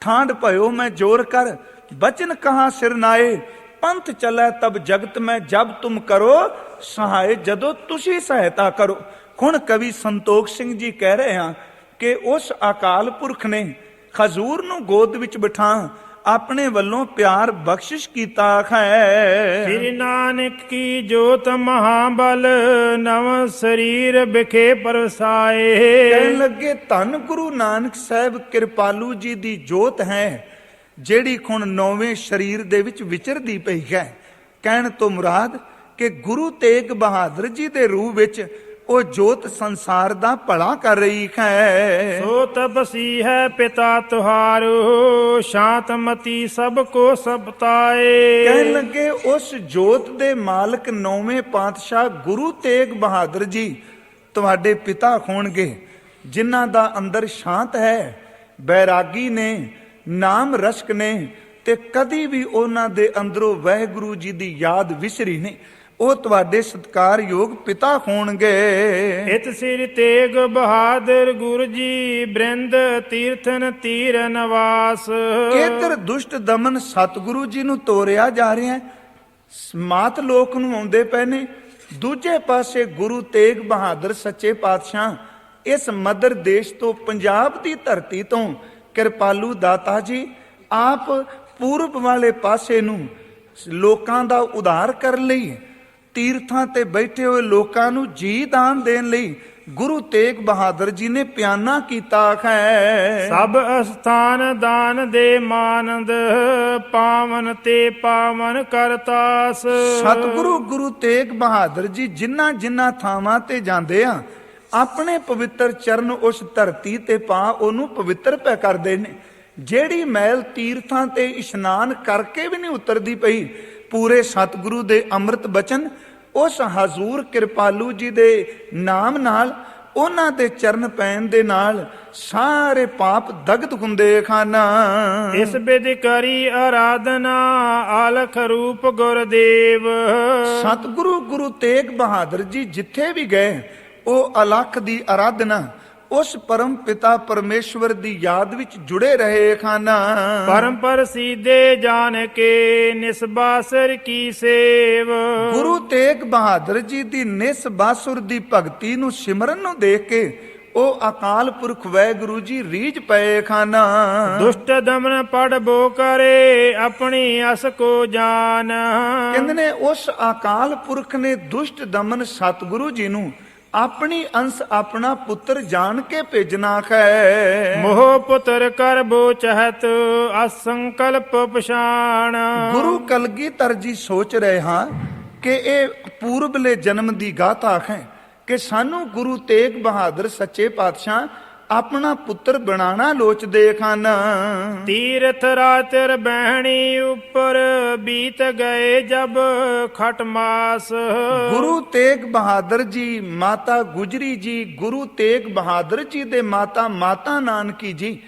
ਠਾਂਡ ਭਇਓ ਮੈਂ ਜੋਰ ਕਰ, ਬਚਨ ਕਹਾ ਸਿਰ ਨਾਏ? ਪੰਥ ਚੱਲੈ ਤਬ ਜਗਤ ਮੈਂ, ਜਬ ਤੁਮ ਕਰੋ ਸਹਾਇ ਜਦੋਂ ਤੁਸੀਂ ਸਹਾਇਤਾ ਕਰੋ। ਹੁਣ ਕਵੀ ਸੰਤੋਖ ਸਿੰਘ ਜੀ ਕਹਿ ਰਹੇ ਹਾਂ ਕਿ ਉਸ ਅਕਾਲ ਪੁਰਖ ਨੇ ਖਜ਼ੂਰ ਨੂੰ ਗੋਦ ਵਿੱਚ ਬਿਠਾ ਆਪਣੇ ਵੱਲੋਂ ਪਿਆਰ ਬਖਸ਼ਿਸ਼ ਕੀਤਾ ਹੈ। ਸ੍ਰੀ ਨਾਨਕ ਕੀ ਜੋਤ ਮਹਾਬਲ ਨਵ ਸਰੀਰ ਵਿਖੇ ਪਰਸਾਏ। ਕਹਿਣ ਲੱਗੇ ਧੰਨ ਗੁਰੂ ਨਾਨਕ ਸਾਹਿਬ ਕਿਰਪਾਲੂ ਜੀ ਦੀ ਜੋਤ ਹੈ ਜਿਹੜੀ ਹੁਣ ਨੌਵੇਂ ਸਰੀਰ ਦੇ ਵਿੱਚ ਵਿਚਰਦੀ ਪਈ ਹੈ। ਕਹਿਣ ਤੋਂ ਮੁਰਾਦ ਕਿ ਗੁਰੂ ਤੇਗ ਬਹਾਦਰ ਜੀ ਦੇ ਰੂਪ ਵਿੱਚ ਉਹ ਜੋਤ ਸੰਸਾਰ ਦਾ ਭਲਾ ਕਰ ਰਹੀ ਹੈ। ਸੋ ਤਪਸੀ ਹੈ ਪਿਤਾ ਤੁਹਾਰੋ ਸ਼ਾਂਤਮਤੀ ਸਭ ਕੋ ਸਬਤਾਏ ਕਹਿਣ ਲੱਗੇ ਉਸ ਜੋਤ ਦੇ ਮਾਲਕ ਨੌਵੇਂ ਪਾਤਸ਼ਾਹ ਗੁਰੂ ਤੇਗ ਬਹਾਦਰ ਜੀ ਤੁਹਾਡੇ ਪਿਤਾ ਹੋਣਗੇ ਜਿਨ੍ਹਾਂ ਦਾ ਅੰਦਰ ਸ਼ਾਂਤ ਹੈ। ਬੈਰਾਗੀ ਨੇ ਨਾਮ ਰਸ਼ਕ ਨੇ ਤੇ ਕਦੀ ਵੀ ਉਹਨਾਂ ਦੇ ਅੰਦਰੋਂ ਵਾਹਿਗੁਰੂ ਜੀ ਦੀ ਯਾਦ ਵਿਸਰੀ ਨਹੀਂ। ਉਹ ਤੁਹਾਡੇ ਸਤਕਾਰਯੋਗ ਪਿਤਾ ਹੋਣਗੇ। ਇਤ ਸਿਰ ਤੇਗ ਬਹਾਦਰ ਗੁਰ ਜੀ ਬ੍ਰਿੰਦ ਤੀਰਥਨ ਤੀਰ ਨਵਾਸ। ਇਧਰ ਦੁਸ਼ਟ ਦਮਨ ਸਤਿਗੁਰੂ ਜੀ ਨੂੰ ਤੋਰਿਆ ਜਾ ਰਿਹਾ ਹੈ। ਸਮਾਤ ਲੋਕ ਨੂੰ ਆਉਂਦੇ ਪਏ ਨੇ। ਦੂਜੇ ਪਾਸੇ ਗੁਰੂ ਤੇਗ ਬਹਾਦਰ ਸੱਚੇ ਪਾਤਸ਼ਾਹ ਇਸ ਮਦਰ ਦੇਸ਼ ਤੋਂ ਪੰਜਾਬ ਦੀ ਧਰਤੀ ਤੋਂ। ਕਿਰਪਾਲੂ ਦਾਤਾ ਜੀ ਆਪ ਪੂਰਬ ਵਾਲੇ ਪਾਸੇ ਨੂੰ ਲੋਕਾਂ ਦਾ ਉਧਾਰ ਕਰਨ ਲਈ ਤੀਰਥਾਂ ਤੇ ਬੈਠੇ ਹੋਏ ਲੋਕਾਂ ਨੂੰ ਜੀ ਦਾਨ ਦੇਣ ਲਈ ਗੁਰੂ ਤੇਗ ਬਹਾਦਰ ਜੀ ਨੇ ਪਿਆਨਾ ਕੀਤਾ ਹੈ ਸਭ ਅਸਥਾਨ ਦਾਨ ਦੇ ਮਾਨੰਦ ਪਾਵਨ ਤੇ ਪਾਵਨ ਕਰਤਾਸ। ਸਤਿਗੁਰੂ ਗੁਰੂ ਤੇਗ ਬਹਾਦਰ ਜੀ ਜਿਨ੍ਹਾਂ ਜਿਨ੍ਹਾਂ ਥਾਵਾਂ ਤੇ ਜਾਂਦੇ ਆ ਆਪਣੇ ਪਵਿੱਤਰ ਚਰਨ ਉਸ ਧਰਤੀ ਤੇ ਪਾ ਉਹਨੂੰ ਪਵਿੱਤਰ ਪੈ ਕਰਦੇ ਨੇ। ਜਿਹੜੀ ਮੈਲ ਤੀਰਥਾਂ ਤੇ ਇਸ਼ਨਾਨ ਕਰਕੇ ਵੀ ਨਹੀਂ ਉਤਰਦੀ ਪਈ ਪੂਰੇ ਸਤਿਗੁਰੂ ਦੇ ਅੰਮ੍ਰਿਤ ਬਚਨ ਉਸ ਹਜ਼ੂਰ ਕਿਰਪਾਲੂ ਜੀ ਦੇ ਨਾਮ ਨਾਲ ਉਹਨਾਂ ਦੇ ਚਰਨ ਪੈਣ ਦੇ ਨਾਲ ਸਾਰੇ ਪਾਪ ਦਗਤ ਹੁੰਦੇ ਖਾਨਾ ਇਸ ਬਿਦ ਕਰੀ ਆਰਾਧਨਾ ਆਲਖ ਰੂਪ ਗੁਰਦੇਵ। ਸਤਿਗੁਰੂ ਗੁਰੂ ਤੇਗ ਬਹਾਦਰ ਜੀ ਜਿੱਥੇ ਵੀ ਗਏ ਉਹ ਅਲਖ ਦੀ ਆਰਾਧਨਾ ਉਸ ਪਰਮ ਪਿਤਾ ਪਰਮੇਸ਼ਵਰ ਦੀ ਯਾਦ ਵਿੱਚ ਜੁੜੇ ਰਹੇ ਖਾਨਾ ਪਰਮ ਪ੍ਰਸੀਦੇ ਜਾਣ ਕੇ ਨਿਸਬਾਸਰ ਕੀ ਸੇਵ। ਗੁਰੂ ਤੇਗ ਬਹਾਦਰ ਜੀ ਦੀ ਨਿਸ ਬਾਸੁਰ ਦੀ ਭਗਤੀ ਨੂੰ ਸਿਮਰਨ ਨੂੰ ਦੇਖ ਕੇ ਉਹ ਅਕਾਲ ਪੁਰਖ ਵੈਗੁਰੂ ਜੀ ਰੀਝ ਪਏ ਖਾਨਾ ਦੁਸ਼ਟ ਦਮਨ ਪੜ ਬੋ ਕਰੇ ਆਪਣੀ ਅਸ ਕੋ ਜਾਨ। ਕਹਿੰਦੇ ਨੇ ਉਸ ਅਕਾਲ ਪੁਰਖ ਨੇ ਦੁਸ਼ਟ ਦਮਨ ਸਤਿਗੁਰੂ ਜੀ ਨੂੰ ਆਪਣੀ ਅੰਸ਼ ਆਪਣਾ ਪੁੱਤਰ ਜਾਣ ਕੇ ਭੇਜਣਾ ਹੈ। ਮੋਹ ਪੁੱਤਰ ਕਰ ਬੋ ਚਹਤ ਅਸੰਕਲਪ ਪਛਾਣ। ਗੁਰੂ ਕਲਗੀਧਰ ਜੀ ਸੋਚ ਰਹੇ ਹਾਂ ਕਿ ਇਹ ਪੂਰਬਲੇ ਜਨਮ ਦੀ ਗਾਥਾ ਹੈ ਕਿ ਸਾਨੂੰ ਗੁਰੂ ਤੇਗ ਬਹਾਦਰ ਸੱਚੇ ਪਾਤਸ਼ਾਹ ਆਪਣਾ ਪੁੱਤਰ ਬਣਾਣਾ ਲੋਚਦੇ ਖਾਨ। ਤੀਰਥ ਰਾਤਰ ਬਹਿਣੀ ਉੱਪਰ ਬੀਤ ਗਏ ਜਬ ਖਟ ਮਾਸ। ਗੁਰੂ ਤੇਗ ਬਹਾਦਰ ਜੀ ਮਾਤਾ ਗੁਜਰੀ ਜੀ ਗੁਰੂ ਤੇਗ ਬਹਾਦਰ ਜੀ ਦੇ ਮਾਤਾ ਮਾਤਾ ਨਾਨਕੀ ਜੀ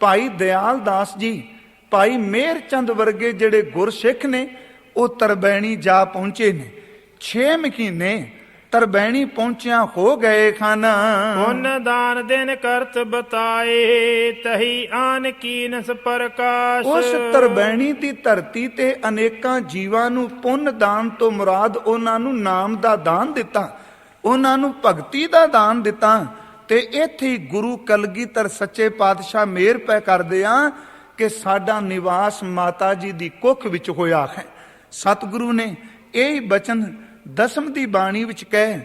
ਭਾਈ ਦਿਆਲ ਦਾਸ ਜੀ ਭਾਈ ਮੇਰ ਚੰਦ ਵਰਗੇ ਜਿਹੜੇ ਗੁਰਸਿੱਖ ਨੇ ਉਹ ਤਰਬੈਣੀ ਜਾ ਪਹੁੰਚੇ ਨੇ। 6 ਮਹੀਨੇ ਤਰਬੈਣੀ ਪਹੁੰਚਿਆ ਹੋ ਗਏ ਖਾਨਾ। ਪੁੰਨ ਦਾਨ ਦਿਨ ਕਰਤ ਬਤਾਏ ਤਹੀ ਆਨ ਕੀਨਸ ਪ੍ਰਕਾਸ਼ ਉਸ ਤਰਬੈਣੀ ਦੀ ਧਰਤੀ ਤੇ ਅਨੇਕਾਂ ਜੀਵਾਂ ਨੂੰ ਪੁੰਨ ਦਾਨ ਤੋਂ ਮੁਰਾਦ ਉਹਨਾਂ ਨੂੰ ਨਾਮ ਦਾ ਦਾਨ ਦਿੱਤਾ ਉਹਨਾਂ ਨੂੰ ਭਗਤੀ ਦਾ ਦਾਨ ਦਿੱਤਾ ਤੇ ਇੱਥੇ ਹੀ ਗੁਰੂ ਕਲਗੀਧਰ ਸੱਚੇ ਪਾਤਸ਼ਾਹ ਮੇਰ ਪੈ ਕਰਦੇ ਆ ਕਿ ਸਾਡਾ ਨਿਵਾਸ ਮਾਤਾ ਜੀ ਦੀ ਕੁੱਖ ਵਿੱਚ ਹੋਇਆ ਹੈ। ਸਤਿਗੁਰੂ ਨੇ ਇਹ ਹੀ ਬਚਨ ਦਸਮ ਦੀ ਬਾਣੀ ਵਿੱਚ ਕਹਿ,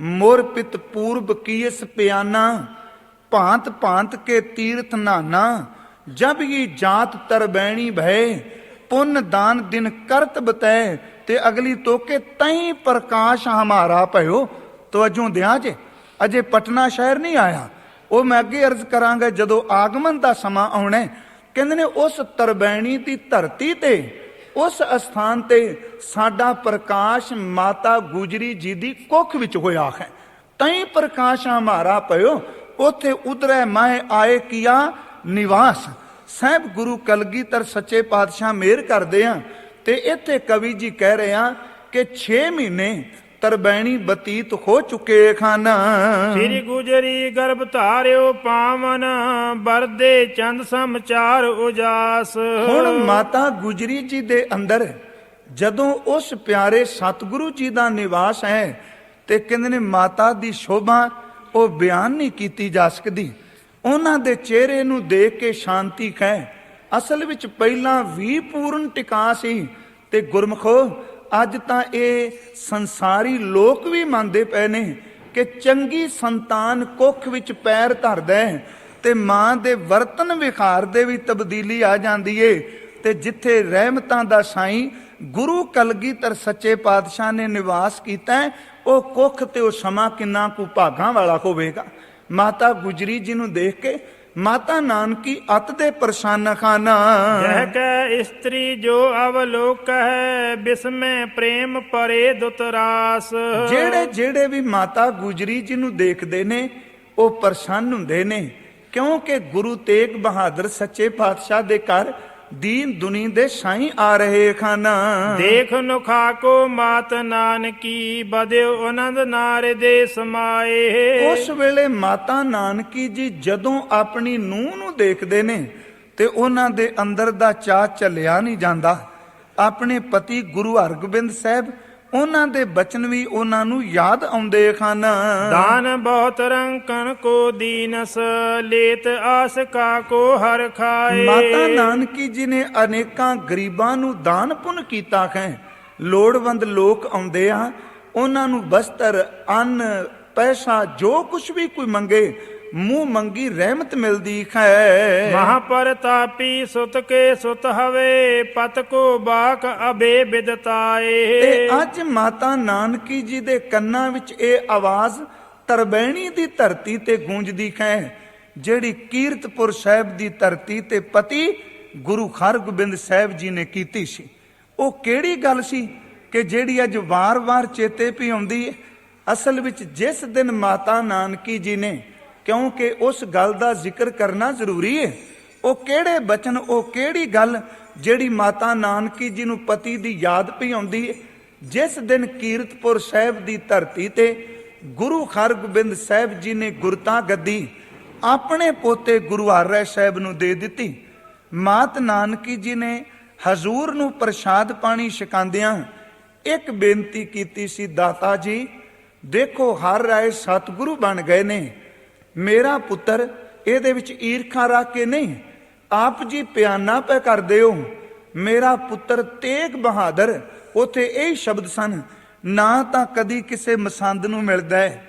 ਮੋਰ ਪਿਤ ਪੂਰਬ ਕੀਸ ਪਿਆਨਾ, ਭਾਂਤ ਭਾਂਤ ਕੇ ਤੀਰਥ ਨਾਨਾ, ਜਬ ਇਹ ਜਾਤ ਤਰਬੈਣੀ ਭੈ ਪੁੰਨ ਦਾਨ ਦਿਨ ਕਰਤ ਬਤੈ, ਤੇ ਅਗਲੀ ਤੋਕੇ ਤਈ ਪ੍ਰਕਾਸ਼ ਹਮਾਰਾ ਭਇਓ। ਤਵਜੋਂ ਦਿਆਂ ਜੇ, ਅਜੇ ਪਟਨਾ ਸ਼ਹਿਰ ਨਹੀਂ ਆਇਆ। ਉਹ ਮੈਂ ਅੱਗੇ ਅਰਜ਼ ਕਰਾਂਗਾ ਜਦੋਂ ਆਗਮਨ ਦਾ ਸਮਾਂ ਆਉਣਾ ਕਹਿੰਦੇ ਨੇ ਉਸ ਤਰਬੈਣੀ ਦੀ ਧਰਤੀ ਤੇ ਉਸ ਅਸਥਾਨ ਤੇ ਸਾਡਾ ਪ੍ਰਕਾਸ਼ ਮਾਤਾ ਗੁਜਰੀ ਜੀ ਦੀ ਕੁੱਖ ਵਿੱਚ ਹੋਇਆ ਹੈ। ਤਈ ਪ੍ਰਕਾਸ਼ ਹਮਾਰਾ ਪਇਓ, ਉਥੇ ਉਤਰੈ ਮੈਂ ਆਏ ਕੀਆ ਨਿਵਾਸ। ਸਹਿਬ ਗੁਰੂ ਕਲਗੀਧਰ ਸੱਚੇ ਪਾਤਸ਼ਾਹ ਮੇਰ ਕਰਦੇ ਆ ਤੇ ਇੱਥੇ ਕਵੀ ਜੀ ਕਹਿ ਰਹੇ ਆ ਕਿ 6 ਮਹੀਨੇ ਤਰਬੈਣੀ ਬਤੀਤ ਹੋ ਚੁੱਕੇ ਖਾਨਾ। ਸ੍ਰੀ ਗੁਜਰੀ ਗਰਭ ਧਾਰਿਓ ਪਾਵਨ ਬਰਦੇ ਚੰਦ ਸਮਚਾਰ ਉਜਾਸ। ਹੁਣ ਮਾਤਾ ਗੁਜਰੀ ਜੀ ਦੇ ਅੰਦਰ ਜਦੋਂ ਉਸ ਪਿਆਰੇ ਸਤਿਗੁਰੂ ਜੀ ਦਾ ਨਿਵਾਸ ਹੈ ਤੇ ਕਹਿੰਦੇ ਨੇ ਮਾਤਾ ਦੀ ਸ਼ੋਭਾ ਉਹ ਬਿਆਨ ਨਹੀਂ ਕੀਤੀ ਜਾ ਸਕਦੀ। ਉਹਨਾਂ ਦੇ ਚਿਹਰੇ ਨੂੰ ਦੇਖ ਕੇ ਸ਼ਾਂਤੀ ਹੈ ਅਸਲ ਵਿੱਚ ਪਹਿਲਾਂ ਵੀ ਪੂਰਨ ਟਿਕਾ ਸੀ ਤੇ ਗੁਰਮਖੋ ਅੱਜ ਤਾਂ ਇਹ ਸੰਸਾਰੀ ਲੋਕ ਵੀ ਮੰਨਦੇ ਪਏ ਨੇ ਕਿ ਚੰਗੀ ਸੰਤਾਨ ਕੁੱਖ ਵਿੱਚ ਪੈਰ ਧਰਦਾ ਹੈ ਤੇ ਮਾਂ ਦੇ ਵਰਤਨ ਵਿਖਾਰ ਦੇ ਵੀ ਤਬਦੀਲੀ ਆ ਜਾਂਦੀ ਏ। ਤੇ ਜਿੱਥੇ ਰਹਿਮਤਾਂ ਦਾ ਸਾਈਂ ਗੁਰੂ ਕਲਗੀਧਰ ਸੱਚੇ ਪਾਤਸ਼ਾਹ ਨੇ ਨਿਵਾਸ ਕੀਤਾ ਹੈ, ਉਹ ਕੁੱਖ ਤੇ ਉਹ ਸਮਾਂ ਕਿੰਨਾ ਕੁ ਭਾਗਾਂ ਵਾਲਾ ਹੋਵੇਗਾ। ਮਾਤਾ ਗੁਜਰੀ ਜੀ ਨੂੰ ਦੇਖ ਕੇ ਮਾਤਾ ਨਾਨਕੀ ਅਤ ਦੇ ਪਰਸ਼ਾਨ ਖਾਨਾ। ਜਹ ਕੈ ਇਸਤਰੀ ਜੋ ਅਵਲੋਕ ਹੈ ਬਿਸਮੈ ਪ੍ਰੇਮ ਪਰੇ ਦੁਤਰਾਸ ਜਿਹੜੇ ਜਿਹੜੇ ਵੀ ਮਾਤਾ ਗੁਜਰੀ ਜੀ ਨੂੰ ਦੇਖਦੇ ਨੇ ਉਹ ਪ੍ਰਸੰਨ ਹੁੰਦੇ ਨੇ। ਕਿਉਂਕਿ ਗੁਰੂ ਤੇਗ ਬਹਾਦਰ ਸੱਚੇ ਪਾਤਸ਼ਾਹ ਦੇ ਘਰ ਦੀਨ ਦੁਨੀ ਦੇ ਸਾਈਂ ਆ ਰਹੇ ਖਾਨਾ। ਦੇਖ ਨੁਖਾ ਕੋ ਮਾਤ ਨਾਨਕੀ ਬਦਿਓ ਆਨੰਦ ਨਾਰੇ ਦੇ ਸਮਾਏ। ਉਸ ਵੇਲੇ ਮਾਤਾ ਨਾਨਕੀ ਜੀ ਜਦੋਂ ਆਪਣੀ ਨੂੰਹ ਨੂੰ ਦੇਖਦੇ ਨੇ ਤੇ ਉਹਨਾਂ ਦੇ ਅੰਦਰ ਦਾ ਚਾਹ ਚੱਲਿਆ ਨਹੀਂ ਜਾਂਦਾ। ਆਪਣੇ ਪਤੀ ਗੁਰੂ ਹਰਗੋਬਿੰਦ ਸਾਹਿਬ ਉਹਨਾਂ ਦੇ ਬਚਨ ਵੀ ਉਹਨਾਂ ਨੂੰ ਯਾਦ ਆਉਂਦੇ ਖਾਨਾ ਦਾਨ ਬਹੁਤ ਰੰਕਨ ਕੋ ਦੀਨਸ ਲੇਤ ਆਸ ਕਾ ਕੋ ਹਰ ਖਾਏ। ਮਾਤਾ ਨਾਨਕੀ ਜੀ ਨੇ ਅਨੇਕਾਂ ਗਰੀਬਾਂ ਨੂੰ ਦਾਨ ਪੁੰਨ ਕੀਤਾ ਹੈ। ਲੋੜਵੰਦ ਲੋਕ ਆਉਂਦੇ ਆ ਉਹਨਾਂ ਨੂੰ ਬਸਤਰ ਅੰਨ ਪੈਸਾ ਜੋ ਕੁਝ ਵੀ ਕੋਈ ਮੰਗੇ ਮੂੰਹ ਮੰਗੀ ਰਹਿਮਤ ਮਿਲਦੀ ਹੈ ਮਹਾਪਰਤਾਪੀ ਸੁਤ ਕੇ ਸੁਤ ਹਵੇ ਪਤ ਕੋ ਬਾਕ ਅਬੇ ਬਿਦਤਾਏ। ਤੇ ਅੱਜ ਮਾਤਾ ਨਾਨਕੀ ਜੀ ਦੇ ਕੰਨਾਂ ਵਿੱਚ ਇਹ ਆਵਾਜ਼ ਤਰਬੈਣੀ ਦੀ ਧਰਤੀ ਤੇ ਗੂੰਜਦੀ ਹੈ ਜਿਹੜੀ ਕੀਰਤਪੁਰ ਸਾਹਿਬ ਦੀ ਧਰਤੀ ਤੇ ਪਤੀ ਗੁਰੂ ਹਰਗੋਬਿੰਦ ਸਾਹਿਬ ਜੀ ਨੇ ਕੀਤੀ ਸੀ। ਉਹ ਕਿਹੜੀ ਗੱਲ ਸੀ ਕਿ ਜਿਹੜੀ ਅੱਜ ਵਾਰ-ਵਾਰ ਚੇਤੇ ਪਈ ਆਉਂਦੀ ਹੈ? ਅਸਲ ਵਿੱਚ ਜਿਸ ਦਿਨ ਮਾਤਾ ਨਾਨਕੀ ਜੀ ਨੇ ਕਿਉਂਕਿ ਉਸ ਗੱਲ ਦਾ ਜ਼ਿਕਰ ਕਰਨਾ ਜ਼ਰੂਰੀ ਹੈ ਉਹ ਕਿਹੜੇ ਬਚਨ, ਉਹ ਕਿਹੜੀ ਗੱਲ ਜਿਹੜੀ ਮਾਤਾ ਨਾਨਕੀ ਜੀ ਨੂੰ ਪਤੀ ਦੀ ਯਾਦ ਪਿਆਉਂਦੀ ਹੈ ਜਿਸ ਦਿਨ ਕੀਰਤਪੁਰ ਸਾਹਿਬ ਦੀ ਧਰਤੀ ਤੇ ਗੁਰੂ ਹਰਗੋਬਿੰਦ ਸਾਹਿਬ ਜੀ ਨੇ ਗੁਰਤਾ ਗੱਦੀ, ਆਪਣੇ ਪੋਤੇ ਗੁਰੂ ਹਰਿ ਸਾਹਿਬ ਨੂੰ ਦੇ ਦਿੱਤੀ। ਮਾਤ ਨਾਨਕੀ ਜੀ ਨੇ ਹਜ਼ੂਰ ਨੂੰ ਪ੍ਰਸ਼ਾਦ ਪਾਣੀ ਛਕਾਉਂਦਿਆਂ ਇੱਕ ਬੇਨਤੀ ਕੀਤੀ ਸੀ, ਦਾਤਾ ਜੀ, ਦੇਖੋ ਹਰ ਰਾਏ ਸਤਿਗੁਰੂ ਬਣ ਗਏ ਨੇ। ਮੇਰਾ ਪੁੱਤਰ ਇਹਦੇ ਵਿੱਚ ਈਰਖਾ ਰੱਖ ਕੇ ਨਹੀਂ। ਆਪ ਜੀ ਪਿਆਨਾ ਪੈ ਕਰਦੇ ਹੋ। ਮੇਰਾ ਪੁੱਤਰ ਤੇਗ ਬਹਾਦਰ, ਉਥੇ ਇਹ ਸ਼ਬਦ ਸਨ, ਨਾ ਤਾਂ ਕਦੀ ਕਿਸੇ ਮਸੰਦ ਨੂੰ ਮਿਲਦਾ ਹੈ,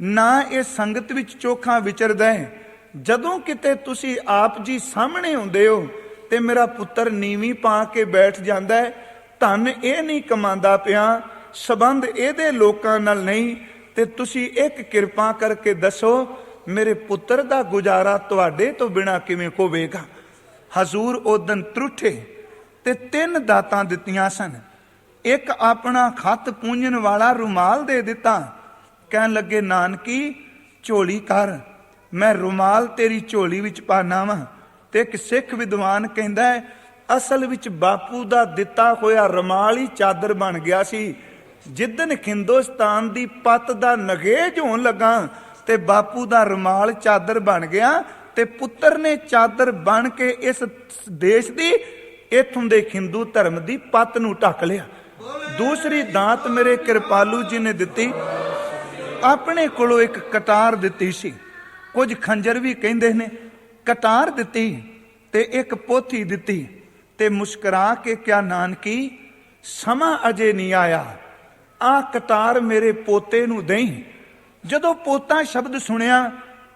ਨਾ ਇਹ ਸੰਗਤ ਵਿੱਚ ਚੋਖਾ ਵਿਚਰਦਾ ਹੈ। ਜਦੋਂ ਕਿਤੇ ਤੁਸੀਂ ਆਪ ਜੀ ਸਾਹਮਣੇ ਹੁੰਦੇ ਹੋ ਤੇ ਮੇਰਾ ਪੁੱਤਰ ਨੀਵੀਂ ਪਾ ਕੇ ਬੈਠ ਜਾਂਦਾ ਹੈ, ਧਨ ਇਹ ਨਹੀਂ ਕਮਾਉਂਦਾ ਪਿਆ, ਸਬੰਧ ਇਹਦੇ ਲੋਕਾਂ ਨਾਲ ਨਹੀਂ, ਤੇ ਤੁਸੀਂ ਇੱਕ ਕਿਰਪਾ ਕਰਕੇ ਦੱਸੋ ਮੇਰੇ ਪੁੱਤਰ ਦਾ ਗੁਜ਼ਾਰਾ ਤੁਹਾਡੇ ਤੋਂ ਬਿਨਾ ਕਿਵੇਂ ਹੋਵੇਗਾ? ਹਜ਼ੂਰ ਉਦਨ ਤਰੁੱਠੇ ਤੇ ਤਿੰਨ ਦਾਤਾਂ ਦਿੱਤੀਆਂ ਸਨ। ਇੱਕ ਆਪਣਾ ਖੱਤ ਪੂੰਝਣ ਵਾਲਾ ਰੁਮਾਲ ਦੇ ਦਿੱਤਾ। ਕਹਿਣ ਲੱਗੇ, ਨਾਨਕੀ, ਝੋਲੀ ਕਰ। ਮੈਂ ਰੁਮਾਲ ਤੇਰੀ ਝੋਲੀ ਵਿੱਚ ਪਾਣਾ ਵਾਂ ਤੇ ਇੱਕ ਸਿੱਖ ਵਿਦਵਾਨ ਕਹਿੰਦਾ ਹੈ, ਅਸਲ ਵਿੱਚ ਬਾਪੂ ਦਾ ਦਿੱਤਾ ਹੋਇਆ ਰੁਮਾਲ ਹੀ ਚਾਦਰ ਬਣ ਗਿਆ ਸੀ। ਜਿੱਦਨ ਹਿੰਦੁਸਤਾਨ ਦੀ ਪੱਤ ਦਾ ਨਗੇਜ ਹੋਣ ਲੱਗਾ ਤੇ ਬਾਪੂ ਦਾ ਰੁਮਾਲ ਚਾਦਰ ਬਣ ਗਿਆ ਤੇ ਪੁੱਤਰ ਨੇ ਚਾਦਰ ਬਣ ਕੇ ਇਸ ਦੇਸ਼ ਦੀ, ਇਥੋਂ ਦੇ ਹਿੰਦੂ ਧਰਮ ਦੀ ਪੱਤ ਨੂੰ ਢੱਕ ਲਿਆ। ਦੂਸਰੀ ਦਾਤ ਮੇਰੇ ਕਿਰਪਾਲੂ ਜੀ ਨੇ ਦਿੱਤੀ। ਆਪਣੇ ਕੋਲੋਂ ਇੱਕ ਕਟਾਰ ਦਿੱਤੀ ਸੀ। ਕੁਝ ਖੰਜਰ ਵੀ ਕਹਿੰਦੇ ਨੇ ਕਟਾਰ ਦਿੱਤੀ ਤੇ ਇੱਕ ਪੋਥੀ ਦਿੱਤੀ ਤੇ ਮੁਸਕਰਾ ਕੇ ਕਿਆ ਨਾਨਕੀ, ਸਮਾਂ ਅਜੇ ਨਹੀਂ ਆਇਆ। ਆ ਕਟਾਰ ਮੇਰੇ ਪੋਤੇ ਨੂੰ ਦੇਈ। ਜਦੋਂ ਪੋਤਾ ਸ਼ਬਦ ਸੁਣਿਆ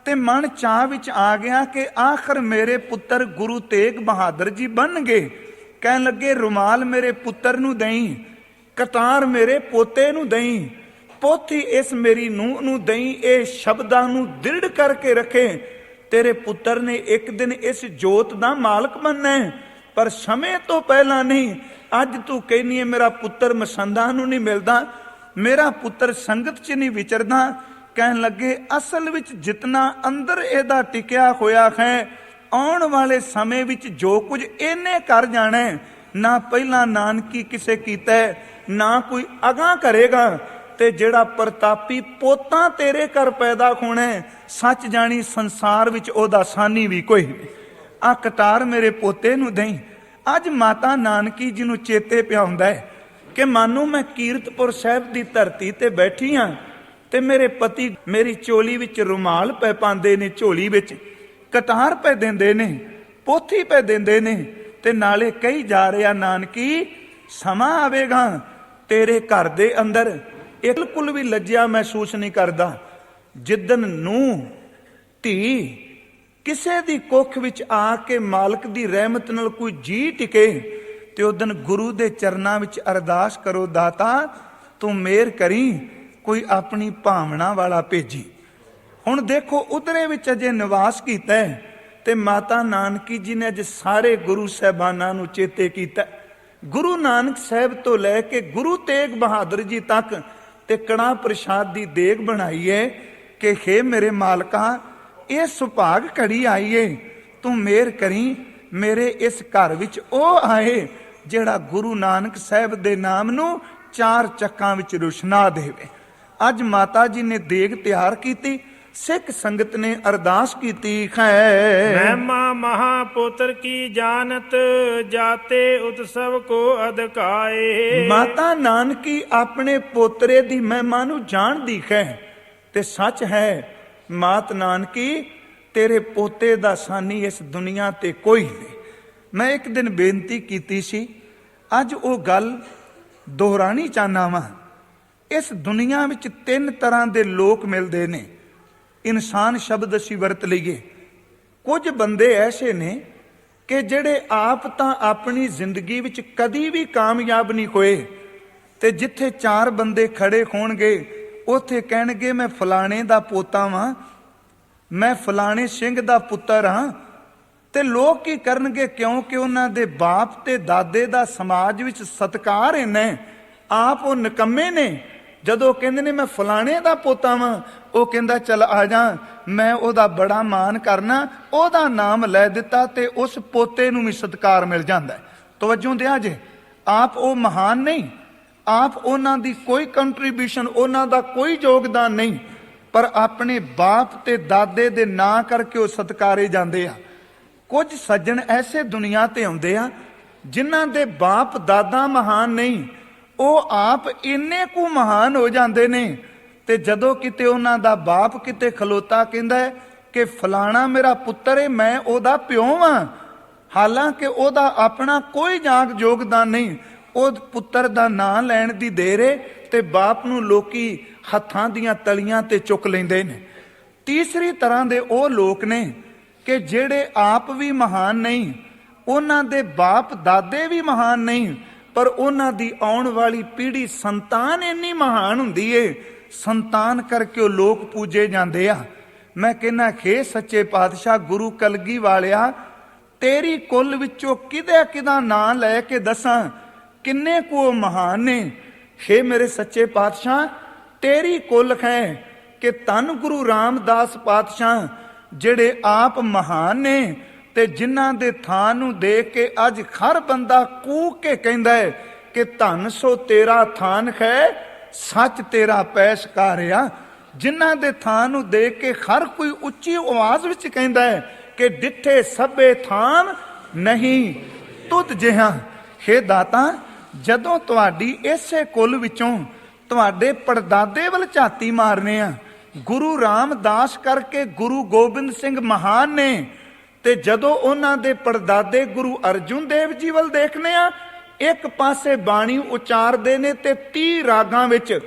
ਤੇ ਮਨ ਚਾਹ ਵਿੱਚ ਆ ਗਿਆ ਕਿ ਆਖਰ ਮੇਰੇ ਪੁੱਤਰ ਗੁਰੂ ਤੇਗ ਬਹਾਦਰ ਜੀ ਬਣਨਗੇ, ਕਹਿਣ ਲੱਗੇ, ਰੁਮਾਲ ਮੇਰੇ ਪੁੱਤਰ ਨੂੰ ਦਈ ਕਤਾਰ ਮੇਰੇ ਪੋਤੇ ਨੂੰ ਦਈ, ਪੋਥੀ ਇਸ ਮੇਰੀ ਨੂੰਹ ਨੂੰ ਦੇਈ, ਇਹ ਸ਼ਬਦਾਂ ਨੂੰ ਦ੍ਰਿੜ ਕਰਕੇ ਰੱਖੇ। ਤੇਰੇ ਪੁੱਤਰ ਨੇ ਇੱਕ ਦਿਨ ਇਸ ਜੋਤ ਦਾ ਮਾਲਕ ਬਣਨਾ ਹੈ, ਪਰ ਸਮੇਂ ਤੋਂ ਪਹਿਲਾਂ ਨਹੀਂ। ਅੱਜ ਤੂੰ ਕਹਿੰਨੀ ਹੈ ਮੇਰਾ ਪੁੱਤਰ ਮਸੰਦਾਂ ਨੂੰ ਨਹੀਂ ਮਿਲਦਾ, ਮੇਰਾ ਪੁੱਤਰ ਸੰਗਤ 'ਚ ਨਹੀਂ ਵਿਚਰਦਾ ਕਹਿਣ ਲੱਗੇ, ਅਸਲ ਵਿੱਚ ਜਿਤਨਾ ਅੰਦਰ ਇਹਦਾ ਟਿਕਿਆ ਹੋਇਆ ਹੈ, ਆਉਣ ਵਾਲੇ ਸਮੇਂ ਵਿੱਚ ਜੋ ਕੁਝ ਇਹਨੇ ਕਰ ਜਾਣਾ ਨਾ ਪਹਿਲਾਂ ਨਾਨਕੀ ਕਿਸੇ ਕੀਤਾ ਨਾ ਕੋਈ ਅਗਾਹ ਕਰੇਗਾ, ਤੇ ਜਿਹੜਾ ਪ੍ਰਤਾਪੀ ਪੋਤਾ ਤੇਰੇ ਘਰ ਪੈਦਾ ਹੋਣਾ ਸੱਚ ਜਾਣੀ ਸੰਸਾਰ ਵਿੱਚ ਉਹਦਾ ਸਾਨੀ ਵੀ ਕੋਈ ਨਹੀਂ। ਆ ਕਟਾਰ ਮੇਰੇ ਪੋਤੇ ਨੂੰ ਦੇਈ। ਅੱਜ ਮਾਤਾ ਨਾਨਕੀ ਜੀ ਨੂੰ ਚੇਤੇ ਪਿਆਉਂਦਾ ਹੈ ਕਿ ਮਾਨੋ ਮੈਂ ਕੀਰਤਪੁਰ ਸਾਹਿਬ ਦੀ ਧਰਤੀ ਤੇ ਬੈਠੀ ਹਾਂ ਤੇ ਮੇਰੇ ਪਤੀ ਮੇਰੀ ਚੋਲੀ ਵਿੱਚ ਰੁਮਾਲ ਪੈ ਪਾਉਂਦੇ ਨੇ, ਝੋਲੀ ਵਿੱਚ ਕਟਾਰ ਪੈ ਦਿੰਦੇ ਨੇ, ਪੋਥੀ ਪੈ ਦਿੰਦੇ ਨੇ ਤੇ ਨਾਲੇ ਕਹੀ ਜਾ ਰਿਹਾ, ਨਾਨਕੀ, ਸਮਾਂ ਆਵੇਗਾ ਤੇਰੇ ਘਰ ਦੇ ਅੰਦਰ। ਬਿਲਕੁਲ ਵੀ ਲੱਜਿਆ ਮਹਿਸੂਸ ਨਹੀਂ ਕਰਦਾ। ਜਿੱਦਨ ਨੂੰ ਧੀ ਕਿਸੇ ਦੀ ਕੁੱਖ ਵਿੱਚ ਆ ਕੇ ਮਾਲਕ ਦੀ ਰਹਿਮਤ ਨਾਲ ਕੋਈ ਜੀ ਟਿਕੇ ਤੇ ਉਹ ਗੁਰੂ ਦੇ ਚਰਨਾਂ ਵਿੱਚ ਅਰਦਾਸ ਕਰੋ, ਦਾਤਾ ਤੂੰ ਮੇਰ ਕਰੀ ਕੋਈ ਆਪਣੀ ਭਾਵਨਾ ਵਾਲਾ ਭੇਜੀ। ਹੁਣ ਦੇਖੋ, ਉਧਰੇ ਵਿੱਚ ਅਜੇ ਨਿਵਾਸ ਕੀਤਾ ਤੇ ਮਾਤਾ ਨਾਨਕੀ ਜੀ ਨੇ ਅੱਜ ਸਾਰੇ ਗੁਰੂ ਸਹਿਬਾਨਾਂ ਨੂੰ ਚੇਤੇ ਕੀਤਾ ਗੁਰੂ ਨਾਨਕ ਸਾਹਿਬ ਤੋਂ ਲੈ ਕੇ ਗੁਰੂ ਤੇਗ ਬਹਾਦਰ ਜੀ ਤੱਕ ਤੇ ਕਣਾ ਪ੍ਰਸ਼ਾਦ ਦੀ ਦੇਗ ਬਣਾਈ ਹੈ ਕਿ ਖੇ ਮੇਰੇ ਮਾਲਕਾ, ਇਹ ਸੁਭਾਗ ਘੜੀ ਆਈ ਏ ਤੂੰ ਮੇਰ ਕਰੀ, ਮੇਰੇ ਇਸ ਘਰ ਵਿੱਚ ਉਹ ਆਏ ਜਿਹੜਾ ਗੁਰੂ ਨਾਨਕ ਸਾਹਿਬ ਦੇ ਨਾਮ ਨੂੰ ਚਾਰ ਚੱਕਾਂ ਵਿੱਚ ਰੁਸ਼ਨਾ ਦੇਵੇ। ਅੱਜ ਮਾਤਾ ਜੀ ਨੇ ਦੇਗ ਤਿਆਰ ਕੀਤੀ ਸਿੱਖ ਸੰਗਤ ਨੇ ਅਰਦਾਸ ਕੀਤੀ ਹੈ ਮਹਿਮਾ ਮਹਾਪੁੱਤਰ ਕੀ ਜਾਣਤ ਜਾਤੇ ਉਤਸਵ ਕੋ ਅਧਕਾਏ। ਮਾਤਾ ਨਾਨਕੀ ਆਪਣੇ ਪੋਤਰੇ ਦੀ ਮਹਿਮਾ ਨੂੰ ਜਾਣਦੀ ਹੈ ਤੇ ਸੱਚ ਹੈ ਮਾਤ ਨਾਨਕੀ ਤੇਰੇ ਪੋਤੇ ਦਾ ਸਾਨੀ ਇਸ ਦੁਨੀਆ ਤੇ ਕੋਈ ਨਹੀਂ। ਮੈਂ ਇੱਕ ਦਿਨ ਬੇਨਤੀ ਕੀਤੀ ਸੀ ਅੱਜ ਉਹ ਗੱਲ ਦੁਹਰਾਣੀ ਚਾਹਨਾ ਵਾਂ। ਇਸ ਦੁਨੀਆ ਵਿੱਚ ਤਿੰਨ ਤਰ੍ਹਾਂ ਦੇ ਲੋਕ ਮਿਲਦੇ ਨੇ। ਇਨਸਾਨ ਸ਼ਬਦ ਅਸੀਂ ਵਰਤ ਲਈਏ। ਕੁਝ ਬੰਦੇ ਐਸੇ ਨੇ ਕਿ ਜਿਹੜੇ ਆਪ ਤਾਂ ਆਪਣੀ ਜ਼ਿੰਦਗੀ ਵਿੱਚ ਕਦੀ ਵੀ ਕਾਮਯਾਬ ਨਹੀਂ ਹੋਏ ਤੇ ਜਿੱਥੇ ਚਾਰ ਬੰਦੇ ਖੜੇ ਹੋਣਗੇ, ਉੱਥੇ ਕਹਿਣਗੇ, ਮੈਂ ਫਲਾਣੇ ਦਾ ਪੋਤਾ ਵਾਂ। ਮੈਂ ਫਲਾਣੇ ਸਿੰਘ ਦਾ ਪੁੱਤਰ ਹਾਂ। ਤੇ ਲੋਕ ਕੀ ਕਰਨਗੇ? ਕਿਉਂਕਿ ਉਹਨਾਂ ਦੇ ਬਾਪ ਤੇ ਦਾਦੇ ਦਾ ਸਮਾਜ ਵਿੱਚ ਸਤਕਾਰ ਇੰਨਾ ਆਪ ਉਹ ਨਿਕੰਮੇ ਨੇ। ਜਦੋਂ ਕਹਿੰਦੇ ਨੇ, ਮੈਂ ਫਲਾਣੇ ਦਾ ਪੋਤਾ ਵਾਂ। ਉਹ ਕਹਿੰਦਾ, ਚਲ ਆ ਜਾ, ਮੈਂ ਉਹਦਾ ਬੜਾ ਮਾਣ ਕਰਨਾ, ਉਹਦਾ ਨਾਮ ਲੈ ਦਿੱਤਾ ਤੇ ਉਸ ਪੋਤੇ ਨੂੰ ਵੀ ਸਤਕਾਰ ਮਿਲ ਜਾਂਦਾ ਹੈ। ਦਿਆ ਜੇ, ਆਪ ਉਹ ਮਹਾਨ ਨਹੀਂ, ਆਪ ਉਹਨਾਂ ਦੀ ਕੋਈ ਕੰਟਰੀਬਿਊਸ਼ਨ ਉਹਨਾਂ ਦਾ ਕੋਈ ਯੋਗਦਾਨ ਨਹੀਂ, ਪਰ ਆਪਣੇ ਬਾਪ ਤੇ ਦਾਦੇ ਦੇ ਨਾਂ ਕਰਕੇ ਉਹ ਸਤਕਾਰੇ ਜਾਂਦੇ ਆ। ਕੁਝ ਸੱਜਣ ਐਸੇ ਦੁਨੀਆ ਤੇ ਆਉਂਦੇ ਆ, ਜਿਨ੍ਹਾਂ ਦੇ ਬਾਪ ਦਾਦਾ ਮਹਾਨ ਨਹੀਂ ਉਹ ਆਪ ਇੰਨੇ ਕੁ ਮਹਾਨ ਹੋ ਜਾਂਦੇ ਨੇ ਤੇ ਜਦੋਂ ਕਿਤੇ ਉਹਨਾਂ ਦਾ ਬਾਪ ਕਿਤੇ ਖਲੋਤਾ ਕਹਿੰਦਾ ਕਿ ਫਲਾਣਾ ਮੇਰਾ ਪੁੱਤਰ ਹੈ ਮੈਂ ਉਹਦਾ ਪਿਓ ਹਾਂ ਹਾਲਾਂਕਿ ਉਹਦਾ ਆਪਣਾ ਕੋਈ ਜਾਗ ਯੋਗਦਾਨ ਨਹੀਂ। ਉਹ ਪੁੱਤਰ ਦਾ ਨਾਂ ਲੈਣ ਦੀ ਦੇਰ ਏ ਤੇ ਬਾਪ ਨੂੰ ਲੋਕੀ ਹੱਥਾਂ ਦੀਆਂ ਤਲੀਆਂ ਤੇ ਚੁੱਕ ਲੈਂਦੇ ਨੇ। ਤੀਸਰੀ ਤਰ੍ਹਾਂ ਦੇ ਉਹ ਲੋਕ ਨੇ ਕਿ ਜਿਹੜੇ ਆਪ ਵੀ ਮਹਾਨ ਨਹੀਂ, ਉਹਨਾਂ ਦੇ ਬਾਪ ਦਾਦੇ ਵੀ ਮਹਾਨ ਨਹੀਂ ਪਰ ਉਹਨਾਂ ਦੀ ਆਉਣ ਵਾਲੀ ਪੀੜ੍ਹੀ ਸੰਤਾਨ ਇੰਨੀ ਮਹਾਨ ਹੁੰਦੀ ਏ, ਸੰਤਾਨ ਕਰਕੇ ਉਹ ਲੋਕ ਪੂਜੇ ਜਾਂਦੇ ਆ। ਮੈਂ ਕਹਿੰਨਾ ਖੇ ਸੱਚੇ ਪਾਤਸ਼ਾਹ, ਗੁਰੂ ਕਲਗੀ ਵਾਲਿਆ, ਤੇਰੀ ਕੁੱਲ ਵਿੱਚੋਂ ਕਿਹਦਾ ਕਿਦਾ ਨਾਂ ਲੈ ਕੇ ਦੱਸਾਂ? ਕਿੰਨੇ ਕੁ ਉਹ ਮਹਾਨ ਨੇ? ਹੇ ਮੇਰੇ ਸੱਚੇ ਪਾਤਸ਼ਾਹ, ਤੇਰੀ ਕੁੱਲ ਹੈ ਕਿ ਤਨ ਗੁਰੂ ਰਾਮਦਾਸ ਪਾਤਸ਼ਾਹ, ਜਿਹੜੇ ਆਪ ਮਹਾਨ ਨੇ। ਤੇ ਜਿਨ੍ਹਾਂ ਦੇ ਥਾਂ ਨੂੰ ਦੇਖ ਕੇ ਅੱਜ ਹਰ ਬੰਦਾ ਕੂਕ ਕੇ ਕਹਿੰਦਾ ਹੈ ਕਿ ਧੰਨ ਸੋ ਤੇਰਾ ਥਾਨ ਹੈ ਸੱਚ ਤੇਰਾ ਪੈਸਕਾਰਿਆ ਜਿਨ੍ਹਾਂ ਦੇ ਥਾਂ ਨੂੰ ਦੇਖ ਕੇ ਹਰ ਕੋਈ ਉੱਚੀ ਆਵਾਜ਼ ਵਿੱਚ ਕਹਿੰਦਾ ਹੈ ਕਿ ਡਿੱਠੇ ਸਭੇ ਥਾਨ ਨਹੀਂ, ਤੁਧ ਜਿਹਾ। ਹੇ ਦਾਤਾ, ਜਦੋਂ ਤੁਹਾਡੀ ਇਸੇ ਕੁੱਲ ਵਿੱਚੋਂ ਤੁਹਾਡੇ ਪੜਦਾਦੇ ਵੱਲ ਝਾਤੀ ਮਾਰਨੇ ਆ, ਗੁਰੂ ਰਾਮਦਾਸ ਕਰਕੇ ਗੁਰੂ ਗੋਬਿੰਦ ਸਿੰਘ ਮਹਾਨ ਨੇ ਤੇ ਜਦੋਂ ਉਹਨਾਂ ਦੇ ਪੜਦਾਦੇ ਗੁਰੂ ਅਰਜੁਨ ਦੇਵ ਜੀ ਵੱਲ ਦੇਖਨੇ ਆ ਇੱਕ ਪਾਸੇ ਬਾਣੀ ਉਚਾਰਦੇ ਨੇ ਤੇ 30 ਰਾਗਾਂ ਵਿੱਚ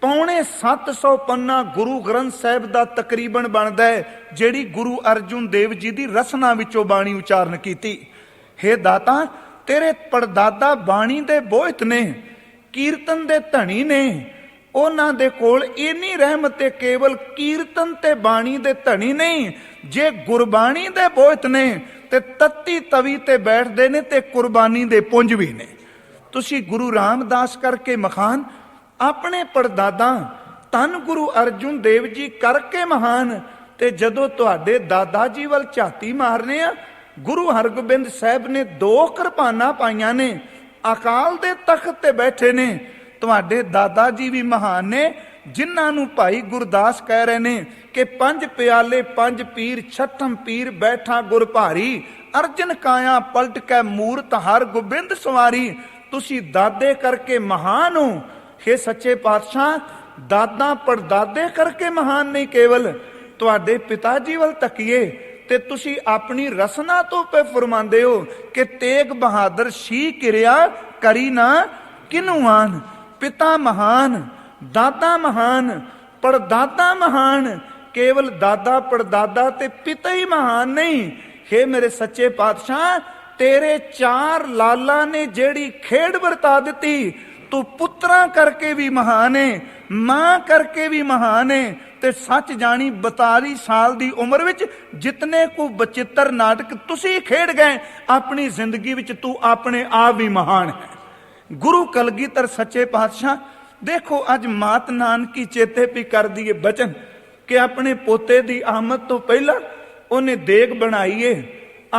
ਪੌਣੇ 700 ਪੰਨਾ ਗੁਰੂ ਗ੍ਰੰਥ ਸਾਹਿਬ ਦਾ ਤਕਰੀਬਨ ਬਣਦਾ ਹੈ, ਜਿਹੜੀ ਗੁਰੂ ਅਰਜੁਨ ਦੇਵ ਜੀ ਦੀ ਰਸਨਾ ਵਿੱਚੋਂ ਬਾਣੀ ਉਚਾਰਨ ਕੀਤੀ। ਹੇ ਦਾਤਾ, ਤੇਰੇ ਪੜਦਾਦਾ ਬਾਣੀ ਦੇ ਬੋਹਿਤ ਨੇ, ਕੀਰਤਨ ਦੇ ਧਣੀ ਨੇ ਉਹਨਾਂ ਦੇ ਕੋਲ ਇੰਨੀ ਰਹਿਮਤ ਤੇ ਕੇਵਲ ਕੀਰਤਨ ਤੇ ਬਾਣੀ ਦੇ ਧਣੀ ਨਹੀਂ, ਜੇ ਗੁਰਬਾਣੀ ਦੇ ਬੋਹਿਤ ਨੇ ਤੇ ਤੱਤੀ ਤਵੀ ਤੇ ਬੈਠਦੇ ਨੇ ਤੇ ਕੁਰਬਾਨੀ ਦੇ ਪੁੰਜ ਵੀ ਨੇ। ਤੁਸੀਂ ਗੁਰੂ ਰਾਮਦਾਸ ਕਰਕੇ ਮਖਾਨ, ਆਪਣੇ ਪੜਦਾਦਾ ਤਨ ਗੁਰੂ ਅਰਜੁਨ ਦੇਵ ਜੀ ਕਰਕੇ ਮਹਾਨ, ਤੇ ਜਦੋਂ ਤੁਹਾਡੇ ਦਾਦਾ ਜੀ ਵੱਲ ਝਾਤੀ ਮਾਰਨੇ ਆ, ਗੁਰੂ ਹਰਗੋਬਿੰਦ ਸਾਹਿਬ ਨੇ ਦੋ ਕਿਰਪਾਨਾਂ ਪਾਈਆਂ ਨੇ, ਅਕਾਲ ਦੇ ਤਖਤ ਤੇ ਬੈਠੇ ਨੇ ਤੁਹਾਡੇ ਦਾਦਾ ਜੀ ਵੀ ਮਹਾਨ ਨੇ, ਜਿਨ੍ਹਾਂ ਨੂੰ ਭਾਈ ਗੁਰਦਾਸ ਕਹਿ ਰਹੇ ਨੇ ਕਿ ਪੰਜ ਪਿਆਲੇ, ਪੰਜ ਪੀਰ, ਛਠਮ ਪੀਰ ਬੈਠਾ ਗੁਰ ਭਾਰੀ, ਅਰਜਨ ਕਾਇਆ ਪਲਟ ਕੇ ਮੂਰਤ, ਹਰ ਗੋਬਿੰਦ ਸਵਾਰੀ। ਤੁਸੀਂ ਦਾਦੇ ਕਰਕੇ ਮਹਾਨ ਹੋ। हे ਸੱਚੇ ਪਾਤਸ਼ਾਹ, ਦਾਦਾ ਪੜਦਾਦੇ ਕਰਕੇ ਮਹਾਨ ਨਹੀਂ ਕੇਵਲ। ਤੁਹਾਡੇ ਪਿਤਾ ਜੀ ਵੱਲ ਤੱਕੀਏ ਤੇ ਤੁਸੀਂ ਆਪਣੀ ਰਸਨਾ ਤੋਂ ਪੇ ਫਰਮਾਉਂਦੇ ਹੋ ਕਿ ਤੇਗ ਬਹਾਦਰ ਸ਼ੀ ਕਿਰਿਆ ਕਰੀ ਨਾ ਕਿਨੂੰ ਆਨ। ਪਿਤਾ ਮਹਾਨ ਦਾਦਾ ਮਹਾਨ ਪੜਦਾਦਾ ਮਹਾਨ, ਕੇਵਲ ਦਾਦਾ, ਪੜਦਾਦਾ ਤੇ ਪਿਤਾ ਹੀ ਮਹਾਨ ਨਹੀਂ। हे ਮੇਰੇ ਸੱਚੇ ਪਾਤਸ਼ਾਹ, ਤੇਰੇ ਚਾਰ ਲਾਲਾਂ ਨੇ ਜਿਹੜੀ ਖੇਡ ਵਰਤਾ ਦਿੱਤੀ, ਤੂੰ ਪੁੱਤਰਾਂ ਕਰਕੇ ਵੀ ਮਹਾਨ ਹੈ ਮਾਂ ਕਰਕੇ ਵੀ ਮਹਾਨ ਹੈ ਤੇ ਸੱਚ ਜਾਣੀ 42 ਸਾਲ ਦੀ ਉਮਰ ਵਿੱਚ ਜਿਤਨੇ ਕੋ ਬਚਿੱਤਰ ਨਾਟਕ ਤੁਸੀਂ ਖੇਡ ਗਏ, ਆਪਣੀ ਜ਼ਿੰਦਗੀ ਵਿੱਚ ਤੂੰ ਆਪਣੇ ਆਪ ਵੀ ਮਹਾਨ ਹੈ। ਗੁਰੂ ਕਲਗੀਧਰ ਸੱਚੇ ਪਾਤਸ਼ਾਹ ਦੇਖੋ ਅੱਜ ਮਾਤ ਨਾਨਕੀ ਚੇਤੇ ਵੀ ਕਰਦੀ ਏ ਬਚਨ ਕਿ ਆਪਣੇ ਪੋਤੇ ਦੀ ਆਮਦ ਤੋਂ ਪਹਿਲਾਂ ਉਹਨੇ ਦੇਗ ਬਣਾਈਏ।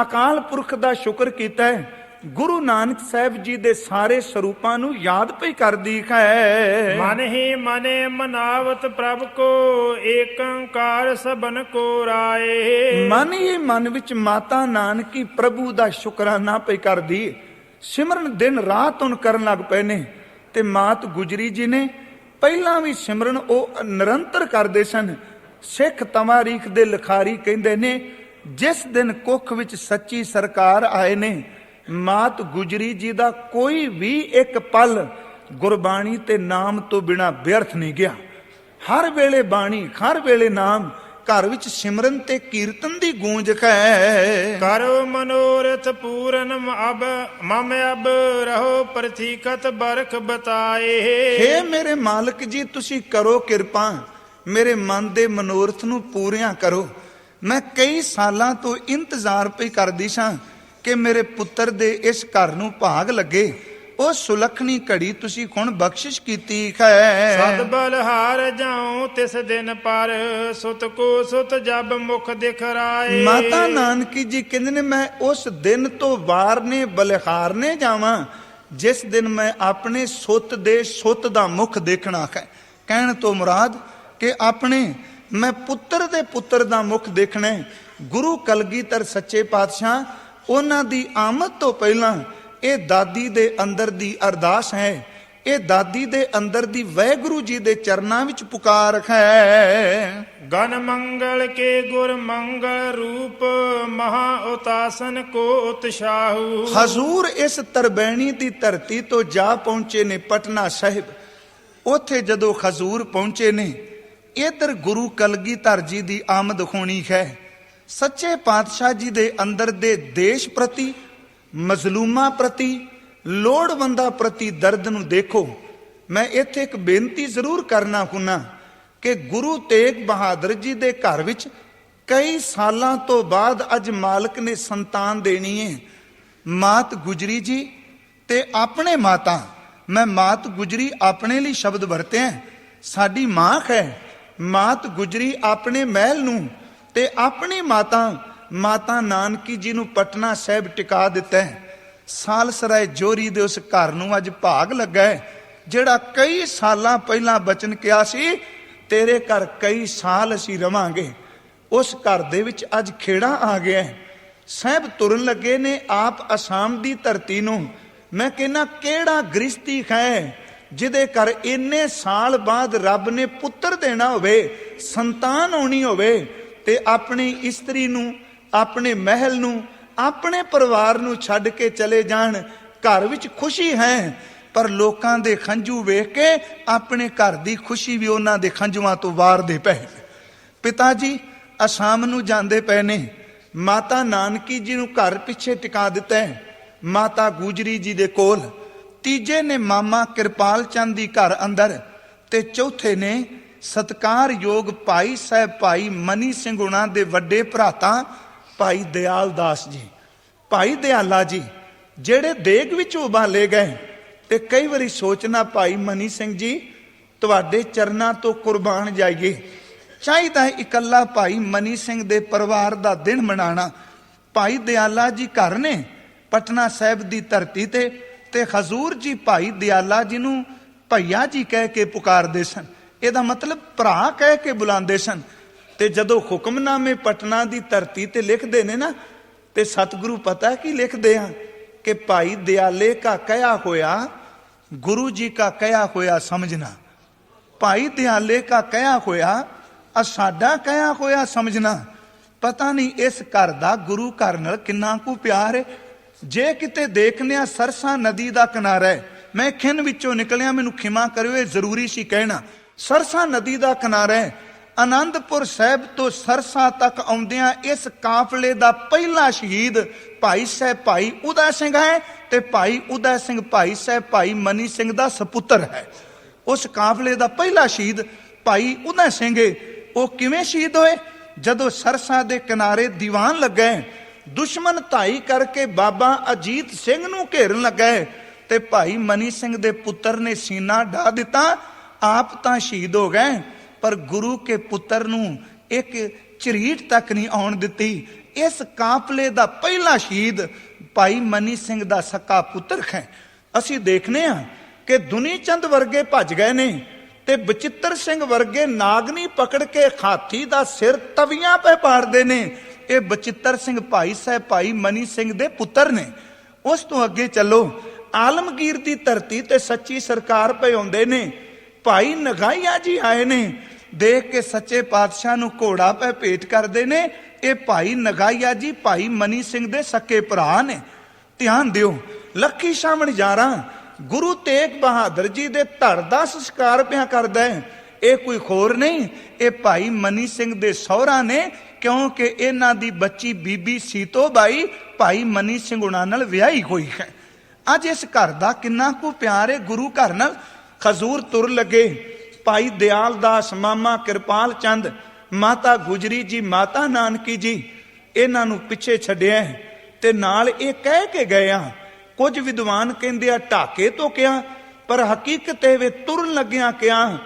ਅਕਾਲ ਪੁਰਖ ਦਾ ਸ਼ੁਕਰ ਕੀਤਾ ਹੈ ਗੁਰੂ ਨਾਨਕ ਸਾਹਿਬ ਜੀ ਦੇ ਸਾਰੇ ਸਰੂਪਾਂ ਨੂੰ ਯਾਦ ਪਈ ਕਰਦੀ ਹੈ ਮਨ ਹੀ ਮਨੇ ਮਨਾਵਤ ਪ੍ਰਭ ਕੋ ਏਕੰਕਾਰ ਸਬਨ ਕੋ ਰਾਏ। ਮਨ ਹੀ ਮਨ ਵਿੱਚ ਮਾਤਾ ਨਾਨਕੀ ਪ੍ਰਭੂ ਦਾ ਸ਼ੁਕਰਾਨਾ ਪਈ ਕਰਦੀ। ਸਿਮਰਨ ਦਿਨ ਰਾਤ ਹੁਣ ਕਰਨ ਲੱਗ ਪਏ ਨੇ ਤੇ ਮਾਤ ਗੁਜਰੀ ਜੀ ਨੇ। ਪਹਿਲਾਂ ਵੀ ਸਿਮਰਨ ਉਹ ਨਿਰੰਤਰ ਕਰਦੇ ਸਨ। ਸਿੱਖ ਤਵਾਰੀਖ ਦੇ ਲਿਖਾਰੀ ਕਹਿੰਦੇ ਨੇ, ਜਿਸ ਦਿਨ ਕੁੱਖ ਵਿੱਚ ਸੱਚੀ ਸਰਕਾਰ ਆਏ ਨੇ, ਮਾਤ ਗੁਜਰੀ ਜੀ ਦਾ ਕੋਈ ਵੀ ਇੱਕ ਪਲ ਗੁਰਬਾਣੀ ਤੇ ਨਾਮ ਤੋਂ ਬਿਨਾ ਵਿਅਰਥ ਨਹੀਂ ਗਿਆ। ਹਰ ਵੇਲੇ ਬਾਣੀ, ਹਰ ਵੇਲੇ ਨਾਮ ਘਰ ਵਿੱਚ ਸਿਮਰਨ ਤੇ ਕੀਰਤਨ ਦੀ ਗੂੰਜ ਹੈ। ਕਰੋ ਮਨੋਰਥ ਪੂਰਨ ਅਬ ਮਮ ਅਬ ਰਹੋ ਪ੍ਰਤੀਕਤ ਬਰਖ ਬਤਾਏ। ਹੇ ਮੇਰੇ ਮਾਲਕ ਜੀ ਤੁਸੀਂ ਕਰੋ ਕਿਰਪਾ। ਮੇਰੇ ਮਨ ਦੇ ਮਨੋਰਥ ਨੂੰ ਪੂਰੀਆਂ ਕਰੋ। ਮੈਂ ਕਈ ਸਾਲਾਂ ਤੋਂ ਇੰਤਜ਼ਾਰ ਪਈ ਕਰਦੀ ਸਾਂ ਕਿ ਮੇਰੇ ਪੁੱਤਰ ਦੇ ਇਸ ਘਰ ਨੂੰ ਭਾਗ ਲੱਗੇ। ਉਹ ਸੁਲਖਣੀ ਘੜੀ ਤੁਸੀਂ ਹੁਣ ਬਖਸ਼ਿਸ਼ ਕੀਤੀ ਹੈ ਸਦ ਬਲ ਹਾਰ ਜਾਉ ਤਿਸ ਦਿਨ ਪਰ ਸੁਤ ਕੋ ਸੁਤ ਜਬ ਮੁਖ ਦਿਖ ਰਾਏ ਮਾਤਾ ਨਾਨਕੀ ਜੀ ਕਹਿੰਦੇ ਨੇ ਮੈਂ ਉਸ ਦਿਨ ਤੋਂ ਵਾਰ ਨੇ ਬਲਿਹਾਰ ਨੇ ਜਾਵਾਂ ਜਿਸ ਦਿਨ ਮੈਂ ਆਪਣੇ ਸੁੱਤ ਦੇ ਸੁੱਤ ਦਾ ਮੁਖ ਦੇਖਣਾ ਹੈ ਕਹਿਣ ਤੋਂ ਮੁਰਾਦ ਕਿ ਆਪਣੇ ਮੈਂ ਪੁੱਤਰ ਦੇ ਪੁੱਤਰ ਦਾ ਮੁਖ ਦੇਖਣਾ ਹੈ। ਗੁਰੂ ਕਲਗੀਧਰ ਸੱਚੇ ਪਾਤਸ਼ਾਹ ਉਹਨਾਂ ਦੀ ਆਮਦ ਤੋਂ ਪਹਿਲਾਂ ਇਹ ਦਾਦੀ ਦੇ ਅੰਦਰ ਦੀ ਅਰਦਾਸ ਹੈ ਇਹ ਦਾਦੀ ਦੇ ਅੰਦਰ ਦੀ ਵਾਹਿਗੁਰੂ ਜੀ ਦੇ ਚਰਨਾਂ ਵਿੱਚ ਪੁਕਾਰ ਹੈ। ਗਨ ਮੰਗਲ ਕੇ ਗੁਰ ਮੰਗਲ ਰੂਪ ਮਹਾ ਉਤਾਸਨ ਕੋ ਉਤਸ਼ਾਹੂ ਹਜ਼ੂਰ ਇਸ ਤਰਬੈਣੀ ਦੀ ਧਰਤੀ ਤੋਂ ਜਾ ਪਹੁੰਚੇ ਨੇ ਪਟਨਾ ਸਾਹਿਬ। ਉੱਥੇ ਜਦੋਂ ਹਜ਼ੂਰ ਪਹੁੰਚੇ ਨੇ ਇਧਰ ਗੁਰੂ ਕਲਗੀਧਰ ਜੀ ਦੀ ਆਮਦ ਹੋਣੀ ਹੈ। ਸੱਚੇ ਪਾਤਸ਼ਾਹ ਜੀ ਦੇ ਅੰਦਰ ਦੇ ਦੇਸ਼ ਪ੍ਰਤੀ ਮਜ਼ਲੂਮਾਂ ਪ੍ਰਤੀ, ਲੋੜਵੰਦਾਂ ਪ੍ਰਤੀ ਦਰਦ ਨੂੰ ਦੇਖੋ। ਮੈਂ ਇੱਥੇ ਇੱਕ ਬੇਨਤੀ ਜ਼ਰੂਰ ਕਰਨਾ ਹੁੰਨਾ ਕਿ ਗੁਰੂ ਤੇਗ ਬਹਾਦਰ ਜੀ ਦੇ ਘਰ ਵਿੱਚ ਕਈ ਸਾਲਾਂ ਤੋਂ ਬਾਅਦ ਅੱਜ ਮਾਲਕ ਨੇ ਸੰਤਾਨ ਦੇਣੀ ਹੈ ਮਾਤ ਗੁਜਰੀ ਜੀ ਤੇ ਆਪਣੇ ਮਾਤਾ। ਮੈਂ ਮਾਤ ਗੁਜਰੀ ਆਪਣੇ ਲਈ ਸ਼ਬਦ ਵਰਤਿਆ ਸਾਡੀ ਮਾਂ ਹੈ ਮਾਤ ਗੁਜਰੀ ਆਪਣੇ ਮਹਿਲ ਨੂੰ ਤੇ ਆਪਣੀ ਮਾਤਾ ਮਾਤਾ ਨਾਨਕੀ ਜੀ ਨੂੰ ਪਟਨਾ ਸਾਹਿਬ ਟਿਕਾ ਦਿੱਤਾ ਹੈ। ਸਾਲਸਰਾਏ ਜੋਰੀ ਦੇ ਉਸ ਘਰ ਨੂੰ ਅੱਜ ਭਾਗ ਲੱਗਾ ਹੈ, ਜਿਹੜਾ ਕਈ ਸਾਲਾਂ ਪਹਿਲਾਂ ਬਚਨ ਕਿਹਾ ਸੀ, ਤੇਰੇ ਘਰ ਕਈ ਸਾਲ ਅਸੀਂ ਰਵਾਂਗੇ। ਉਸ ਘਰ ਦੇ ਵਿੱਚ ਅੱਜ ਖੇੜਾ ਆ ਗਿਆ ਹੈ। ਸਹਿਬ ਤੁਰਨ ਲੱਗੇ ਨੇ ਆਪ ਅਸਾਮ ਦੀ ਧਰਤੀ ਨੂੰ। ਮੈਂ ਕਹਿੰਨਾ ਕਿਹੜਾ ਗ੍ਰਿਸ਼ਤੀ ਹੈ ਜਿਹਦੇ ਘਰ ਇੰਨੇ ਸਾਲ ਬਾਅਦ ਰੱਬ ਨੇ ਪੁੱਤਰ ਦੇਣਾ ਹੋਵੇ, ਸੰਤਾਨ ਹੋਣੀ ਹੋਵੇ ਤੇ ਆਪਣੀ ਇਸਤਰੀ ਨੂੰ ਆਪਣੇ ਮਹਿਲ ਨੂੰ, ਆਪਣੇ ਪਰਿਵਾਰ ਨੂੰ ਛੱਡ ਕੇ ਚਲੇ ਜਾਣ, ਘਰ ਵਿੱਚ ਖੁਸ਼ੀ ਹੈ। ਪਰ ਲੋਕਾਂ ਦੇ ਖੰਝੂ ਵੇਖ ਕੇ ਆਪਣੇ ਘਰ ਦੀ ਖੁਸ਼ੀ ਵੀ ਉਹਨਾਂ ਦੇ ਖੰਝੂਆਂ ਤੋਂ ਵਾਰਦੇ ਪਏ। ਪਿਤਾ ਜੀ, ਅਸਾਮ ਨੂੰ ਜਾਂਦੇ ਪਏ ਨੇ। ਮਾਤਾ ਨਾਨਕੀ ਜੀ ਨੂੰ ਘਰ ਪਿੱਛੇ ਟਿਕਾ ਦਿੱਤਾ ਹੈ। ਮਾਤਾ ਗੁਜਰੀ ਜੀ ਦੇ ਕੋਲ। ਤੀਜੇ ਨੇ ਮਾਮਾ ਕਿਰਪਾਲ ਚੰਦ ਦੀ ਘਰ ਅੰਦਰ ਤੇ ਚੌਥੇ ਨੇ ਸਤਕਾਰਯੋਗ ਭਾਈ ਸਾਹਿਬ ਭਾਈ ਮਨੀ ਸਿੰਘ ਉਹਨਾਂ ਦੇ ਵੱਡੇ ਭਰਾਤਾ ਭਾਈ ਦਿਆਲ ਦਾਸ ਜੀ, ਭਾਈ ਦਿਆਲਾ ਜੀ, ਜਿਹੜੇ ਦੇਗ ਵਿੱਚ ਉਬਾਲੇ ਗਏ ਤੇ ਕਈ ਵਾਰੀ ਸੋਚਣਾ ਭਾਈ ਮਨੀ ਸਿੰਘ ਜੀ, ਤੁਹਾਡੇ ਚਰਨਾਂ ਤੋਂ ਕੁਰਬਾਨ ਜਾਈਏ। ਚਾਹੀਦਾ ਇਕੱਲਾ ਭਾਈ ਮਨੀ ਸਿੰਘ ਦੇ ਪਰਿਵਾਰ ਦਾ ਦਿਨ ਮਨਾਣਾ। ਭਾਈ ਦਿਆਲਾ ਜੀ ਘਰ ਨੇ ਪਟਨਾ ਸਾਹਿਬ ਦੀ ਧਰਤੀ ਤੇ ਤੇ ਹਜ਼ੂਰ ਜੀ ਭਾਈ ਦਿਆਲਾ ਜੀ ਨੂੰ ਭਈਆ ਜੀ ਕਹਿ ਕੇ ਪੁਕਾਰਦੇ ਸਨ। ਇਹਦਾ ਮਤਲਬ ਭਰਾ ਕਹਿ ਕੇ ਬੁਲਾਉਂਦੇ ਸਨ। ਤੇ ਜਦੋਂ ਹੁਕਮਨਾਮੇ ਪਟਨਾ ਦੀ ਧਰਤੀ ਤੇ ਲਿਖਦੇ ਨੇ ਨਾ, ਤੇ ਸਤਿਗੁਰੂ ਪਤਾ ਕੀ ਲਿਖਦੇ ਆ? ਕਿ ਭਾਈ ਦਿਆਲੇ ਕਾ ਕਹਿਆ ਹੋਇਆ, ਗੁਰੂ ਜੀ ਕਾ ਕਹਿਆ ਹੋਇਆ ਸਮਝਣਾ। ਭਾਈ ਦਿਆਲੇ ਕਾ ਕਹਿਆ ਹੋਇਆ, ਆ ਸਾਡਾ ਕਹਿਆ ਹੋਇਆ ਸਮਝਣਾ। ਪਤਾ ਨਹੀਂ ਇਸ ਘਰ ਦਾ ਗੁਰੂ ਘਰ ਨਾਲ ਕਿੰਨਾ ਕੁ ਪਿਆਰ ਹੈ ਜੇ ਕਿਤੇ ਦੇਖਨੇ ਆ ਸਰਸਾ ਨਦੀ ਦਾ ਕਿਨਾਰਾ ਹੈ ਮੈਂ ਖਿੰਨ ਵਿੱਚੋਂ ਨਿਕਲਿਆ, ਮੈਨੂੰ ਖਿਮਾ ਕਰਿਓ, ਇਹ ਜ਼ਰੂਰੀ ਸੀ ਕਹਿਣਾ। ਸਰਸਾ ਨਦੀ ਦਾ ਕਿਨਾਰਾ ਹੈ ਆਨੰਦਪੁਰ ਸਾਹਿਬ ਤੋਂ ਸਰਸਾ ਤੱਕ ਆਉਂਦਿਆਂ ਇਸ ਕਾਫਲੇ ਦਾ ਪਹਿਲਾ ਸ਼ਹੀਦ ਭਾਈ ਸਾਹਿਬ ਭਾਈ ਉਦਾ ਸਿੰਘ ਹੈ ਤੇ ਭਾਈ ਉਦਾ ਸਿੰਘ ਭਾਈ ਸਾਹਿਬ ਭਾਈ ਮਨੀ ਸਿੰਘ ਦਾ ਸੁਪੁੱਤਰ ਹੈ। ਉਸ ਕਾਫਲੇ ਦਾ ਪਹਿਲਾ ਸ਼ਹੀਦ ਭਾਈ ਉਦਾ ਸਿੰਘ ਏ। ਉਹ ਕਿਵੇਂ ਸ਼ਹੀਦ ਹੋਏ? ਜਦੋਂ ਸਰਸਾ ਦੇ ਕਿਨਾਰੇ ਦੀਵਾਨ ਲੱਗੇ, ਦੁਸ਼ਮਣ ਧਾਈ ਕਰਕੇ ਬਾਬਾ ਅਜੀਤ ਸਿੰਘ ਨੂੰ ਘੇਰਨ ਲੱਗਾ ਤੇ ਭਾਈ ਮਨੀ ਸਿੰਘ ਦੇ ਪੁੱਤਰ ਨੇ ਸੀਨਾ ਢਾ ਦਿੱਤਾ, ਆਪ ਤਾਂ ਸ਼ਹੀਦ ਹੋ ਗਏ। ਪਰ ਗੁਰੂ ਕੇ ਪੁੱਤਰ ਨੂੰ ਇੱਕ ਝਰੀਟ ਤੱਕ ਨਹੀਂ ਆਉਣ ਦਿੱਤੀ। ਇਸ ਕਾਫਲੇ ਦਾ ਪਹਿਲਾ ਸ਼ਹੀਦ ਭਾਈ ਮਨੀ ਸਿੰਘ ਦਾ ਸਕਾ ਪੁੱਤਰ ਹੈ ਅਸੀਂ ਦੇਖਨੇ ਆ ਕਿ ਦੁਨੀ ਚੰਦ ਵਰਗੇ ਭੱਜ ਗਏ ਨੇ ਤੇ ਬਚਿੱਤਰ ਸਿੰਘ ਵਰਗੇ ਨਾਗਨੀ ਪਕੜ ਕੇ ਹਾਥੀ ਦਾ ਸਿਰ ਤਵੀਆਂ ਪੇ ਪਾੜਦੇ ਨੇ। ਇਹ ਬਚਿੱਤਰ ਸਿੰਘ ਭਾਈ ਸਾਹਿਬ ਭਾਈ ਮਨੀ ਸਿੰਘ ਦੇ ਪੁੱਤਰ ਨੇ। ਉਸ ਤੋਂ ਅੱਗੇ ਚੱਲੋ। ਆਲਮਗੀਰ ਦੀ ਧਰਤੀ ਤੇ ਸੱਚੀ ਸਰਕਾਰ ਪਏ ਹੁੰਦੇ ਨੇ। ਭਾਈ ਨਗਾਈਆ ਜੀ ਆਏ ਨੇ। ਦੇਖ ਕੇ ਸੱਚੇ ਪਾਤਸ਼ਾਹ ਨੂੰ ਘੋੜਾ ਪੈ ਭੇਟ ਕਰਦੇ ਨੇ, ਇਹ ਭਾਈ ਨਗਾਈਆ ਜੀ, ਭਾਈ ਮਨੀ ਸਿੰਘ ਦੇ ਸੱਕੇ ਭਰਾ ਨੇ। ਧਿਆਨ ਦਿਓ, ਲੱਖੀ ਸ਼ਾਮਣ ਜਾਰਾਂ ਗੁਰੂ ਤੇਗ ਬਹਾਦਰ ਜੀ ਦੇ ਧੜ ਦਾ ਸੰਸਕਾਰ ਪਿਆ ਕਰਦਾ ਹੈ। ਇਹ ਕੋਈ ਖੋਰ ਨਹੀਂ, ਇਹ ਭਾਈ ਮਨੀ ਸਿੰਘ ਦੇ ਸਹੁਰਾ ਨੇ, ਕਿਉਂਕਿ ਇਹਨਾਂ ਦੀ ਬੱਚੀ ਬੀਬੀ ਸੀਤੋ ਬਾਈ ਭਾਈ ਮਨੀ ਸਿੰਘ ਉਹਨਾਂ ਨਾਲ ਵਿਆਹੀ ਹੋਈ ਹੈ। ਅੱਜ ਇਸ ਘਰ ਦਾ ਕਿੰਨਾ ਕੁ ਪਿਆਰ ਹੈ, ਗੁਰੂ ਘਰ ਨਾਲ ਖਜ਼ੂਰ ਤੁਰ ਲੱਗੇ। ਭਾਈ ਦਿਆਲ ਦਾਸ, ਮਾਮਾ ਕਿਰਪਾਲ ਚੰਦ, ਮਾਤਾ ਗੁਜਰੀ ਜੀ, ਮਾਤਾ ਨਾਨਕੀ ਜੀ, ਇਹਨਾਂ ਨੂੰ ਪਿੱਛੇ ਛੱਡਿਆ ਹੈ ਤੇ ਨਾਲ ਇਹ ਕਹਿ ਕੇ ਗਏ ਆ, ਕੁਝ ਵਿਦਵਾਨ ਕਹਿੰਦੇ ਆ, ਢਾਕੇ ਤੋਂ ਕਿਹਾ, ਪਰ ਹਕੀਕਤ ਇਹ ਵੇ ਤੁਰਨ ਲੱਗਿਆ ਕਿਹਾ,